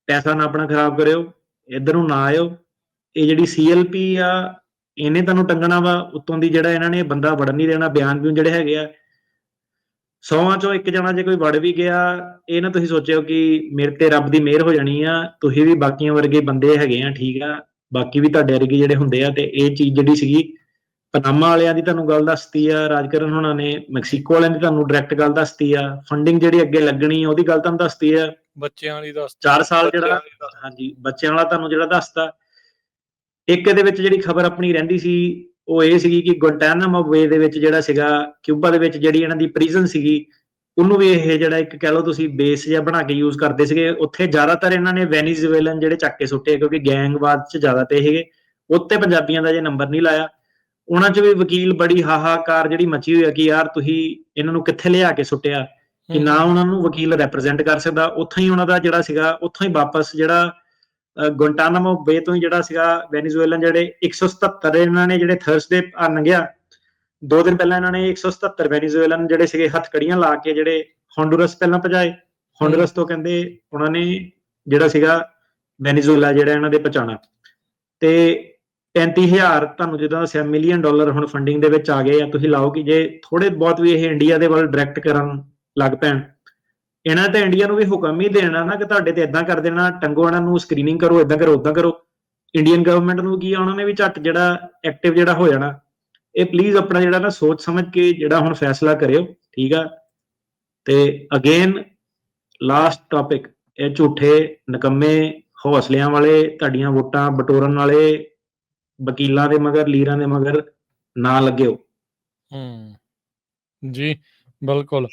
B: ਪੈਸਾ ਨਾ ਆਪਣਾ ਖਰਾਬ ਕਰਿਓ ਇਧਰ ਨੂੰ ਨਾ ਆਇਓ ਇਹ ਜਿਹੜੀ ਸੀਐਲਪੀ ਆ ਇਹਨੇ ਤੁਹਾਨੂੰ ਟੰਗਣਾ ਵਾ ਉਤੋਂ ਦੀ ਜਿਹੜਾ ਇਹਨਾਂ ਨੇ ਬੰਦਾ ਵੜਨ ਨਹੀਂ ਦੇਣਾ ਬਿਆਨ ਵੀ ਜਿਹੜੇ ਹੈਗੇ ਆ। ਸੌਵਾਂ ਚੋਂ ਇੱਕ ਜਣਾ ਜੇ ਕੋਈ ਵੜ ਵੀ ਗਿਆ ਇਹ ਨਾ ਤੁਸੀਂ ਸੋਚਿਓ ਕਿ ਮੇਰੇ ਤੇ ਰੱਬ ਦੀ ਮਿਹਰ ਹੋ ਜਾਣੀ ਆ ਤੁਸੀਂ ਵੀ ਬਾਕੀਆਂ ਵਰਗੇ ਬੰਦੇ ਹੈਗੇ ਆ ਠੀਕ ਆ। ਬਾਕੀ ਵੀ ਤੁਹਾਡੇ ਵਰਗੇ ਜਿਹੜੇ ਹੁੰਦੇ ਆ ਤੇ ਇਹ ਚੀਜ਼ ਜਿਹੜੀ ਸੀਗੀ ਪਨਾਮਾ ਵਾਲਿਆਂ ਦੀ ਤੁਹਾਨੂੰ ਗੱਲ ਦੱਸਤੀ ਆ ਰਾਜਕਰਨ ਹੁਣਾਂ ਨੇ ਮੈਕਸੀਕੋ ਵਾਲਿਆਂ ਦੀ ਤੁਹਾਨੂੰ ਡਾਇਰੈਕਟ ਗੱਲ ਦੱਸਤੀ ਆ ਫੰਡਿੰਗ ਜਿਹੜੀ ਅੱਗੇ ਲੱਗਣੀ ਉਹਦੀ ਗੱਲ ਤੁਹਾਨੂੰ ਦੱਸਤੀ ਆ।
A: ਬੱਚਿਆਂ ਵਾਲੀ ਦੱਸ
B: 4 ਸਾਲ ਜਿਹੜਾ। ਹਾਂਜੀ ਬੱਚਿਆਂ ਵਾਲਾ ਤੁਹਾਨੂੰ ਜਿਹੜਾ ਦੱਸਤਾ। ਇੱਕ ਇਹਦੇ ਵਿੱਚ ਜਿਹੜੀ ਖਬਰ ਆਪਣੀ ਰਹਿੰਦੀ ਸੀ ਉਹ ਇਹ ਸੀਗੀ ਕਿ ਗੁਆਂਟਾਨਾਮੋ ਵੇ ਦੇ ਵਿੱਚ ਜਿਹੜਾ ਸੀਗਾ ਕਿਊਬਾ ਦੇ ਵਿੱਚ ਜਿਹੜੀ ਇਹਨਾਂ ਦੀ ਪ੍ਰਿਜ਼ਨ ਸੀਗੀ ਉਹਨੂੰ ਵੀ ਇਹ ਜਿਹੜਾ ਇੱਕ ਕਹਿ ਲਓ ਤੁਸੀਂ ਬੇਸ ਜਿਹਾ ਬਣਾ ਕੇ ਯੂਜ਼ ਕਰਦੇ ਸੀਗੇ। ਉੱਥੇ ਜ਼ਿਆਦਾਤਰ ਇਹਨਾਂ ਨੇ ਵੈਨੀਜ਼ੁਏਲਨ ਜਿਹੜੇ ਚੱਕ ਕੇ ਸੁੱਟੇ ਕਿਉਂਕਿ ਗੈਂਗਵਾਦ 'ਚ ਜ਼ਿਆਦਾ ਤੇ ਸੀਗੇ। ਉੱਤੇ ਪੰਜਾਬੀਆਂ ਦਾ ਜੇ ਨੰਬਰ ਨਹੀਂ ਲਾਇਆ। ਉਹਨਾਂ 'ਚ ਵੀ ਵਕੀਲ ਬੜੀ ਹਾਹਾਕਾਰ ਜਿਹੜੀ ਮਚੀ ਹੋਈ ਆ ਕਿ ਯਾਰ ਤੁਸੀਂ ਇਹਨਾਂ ਨੂੰ ਕਿੱਥੇ ਲਿਆ ਕੇ ਸੁੱਟਿਆ? ਕਿ ਨਾ ਉਹਨਾਂ ਨੂੰ ਵਕੀਲ ਰਿਪਰੈਜ਼ੈਂਟ ਕਰ ਸਕਦਾ। ਉੱਥੋਂ ਹੀ ਉਹਨਾਂ ਦਾ ਜਿਹੜਾ ਸੀਗਾ ਉੱਥੋਂ ਹੀ ਵਾਪਸ ਜਿਹੜਾ ਗੁਆਂਟਾਨਾਮੋ ਬੇ ਤੋਂ ਹੀ ਜਿਹੜਾ ਸੀਗਾ ਵੈਨੀਜ਼ੁਏਲਨ ਜਿਹੜੇ 177 ਇਹਨਾਂ ਨੇ ਜਿਹੜੇ ਥਰਸਡੇ ਆ ਲੰਘਿਆ, ਦੋ ਦਿਨ ਪਹਿਲਾਂ ਇਹਨਾਂ ਨੇ 177 ਵੈਨੀਜ਼ੁਏਲਨ ਜਿਹੜੇ ਸੀਗੇ ਹੱਥਕੜੀਆਂ ਲਾ ਕੇ ਜਿਹੜੇ ਹੌਂਡੂਰਸ ਪਹਿਲਾਂ ਭਜਾਏ। ਹੌਂਡੂਰਸ ਤੋਂ ਕਹਿੰਦੇ ਉਹਨਾਂ ਨੇ ਜਿਹੜਾ ਸੀਗਾ ਵੈਨੀਜ਼ੁਏਲਾ ਜਿਹੜਾ ਇਹਨਾਂ ਦੇ ਪਹੁੰਚਾਣਾ ਤੇ 35000 ਤੁਹਾਨੂੰ ਜਿੱਦਾਂ ਦੱਸਿਆ ਮਿਲੀਅਨ ਡਾਲਰ ਹੁਣ ਫੰਡਿੰਗ ਦੇ ਵਿੱਚ ਆ ਗਏ ਆ। ਤੁਸੀਂ ਲਾਓ ਕਿ ਜੇ ਥੋੜੇ ਬਹੁਤ ਵੀ ਇਹ ਇੰਡੀਆ ਦੇ ਵੱਲ ਡਾਇਰੈਕਟ ਕਰਨ ਲੱਗ ਪੈਣ। ਇਹਨਾਂ ਤੇ ਇੰਡੀਆ ਨੂੰ ਵੀ ਹੁਕਮ ਹੀ ਦੇਣਾ ਨਾ ਕਿ ਤੁਹਾਡੇ ਤੇ ਇਦਾਂ ਕਰ ਦੇਣਾ, ਟੰਗੋ ਇਹਨਾਂ ਨੂੰ ਸਕਰੀਨਿੰਗ ਕਰੋ ਇਦਾਂ ਕਰੋ ਉਦਾਂ ਕਰੋ। ਇੰਡੀਅਨ ਗਵਰਨਮੈਂਟ ਨੂੰ ਕੀ ਆ, ਉਹਨਾਂ ਨੇ ਵੀ ਝੱਟ ਜਿਹੜਾ ਐਕਟਿਵ ਜਿਹੜਾ ਹੋ ਜਾਣਾ। ਇਹ ਪਲੀਜ਼ ਆਪਣਾ ਜਿਹੜਾ ਨਾ ਸੋਚ ਸਮਝ ਕੇ ਜਿਹੜਾ ਹੁਣ ਫੈਸਲਾ ਕਰਿਓ, ਠੀਕ ਆ? ਤੇ ਅਗੇਨ ਲਾਸਟ ਟਾਪਿਕ ਇਹ ਝੂਠੇ ਨਕੰਮੇ ਹੌਸਲਿਆਂ ਵਾਲੇ, ਤੁਹਾਡੀਆਂ ਵੋਟਾਂ ਬਟੋਰਨ ਵਾਲੇ, ਵਕੀਲਾਂ ਦੇ ਮਗਰ, ਲੀਰਾਂ ਦੇ ਮਗਰ ਨਾ ਲੱਗਿਓ।
A: ਹੂੰ। ਜੀ, ਬਿਲਕੁਲ।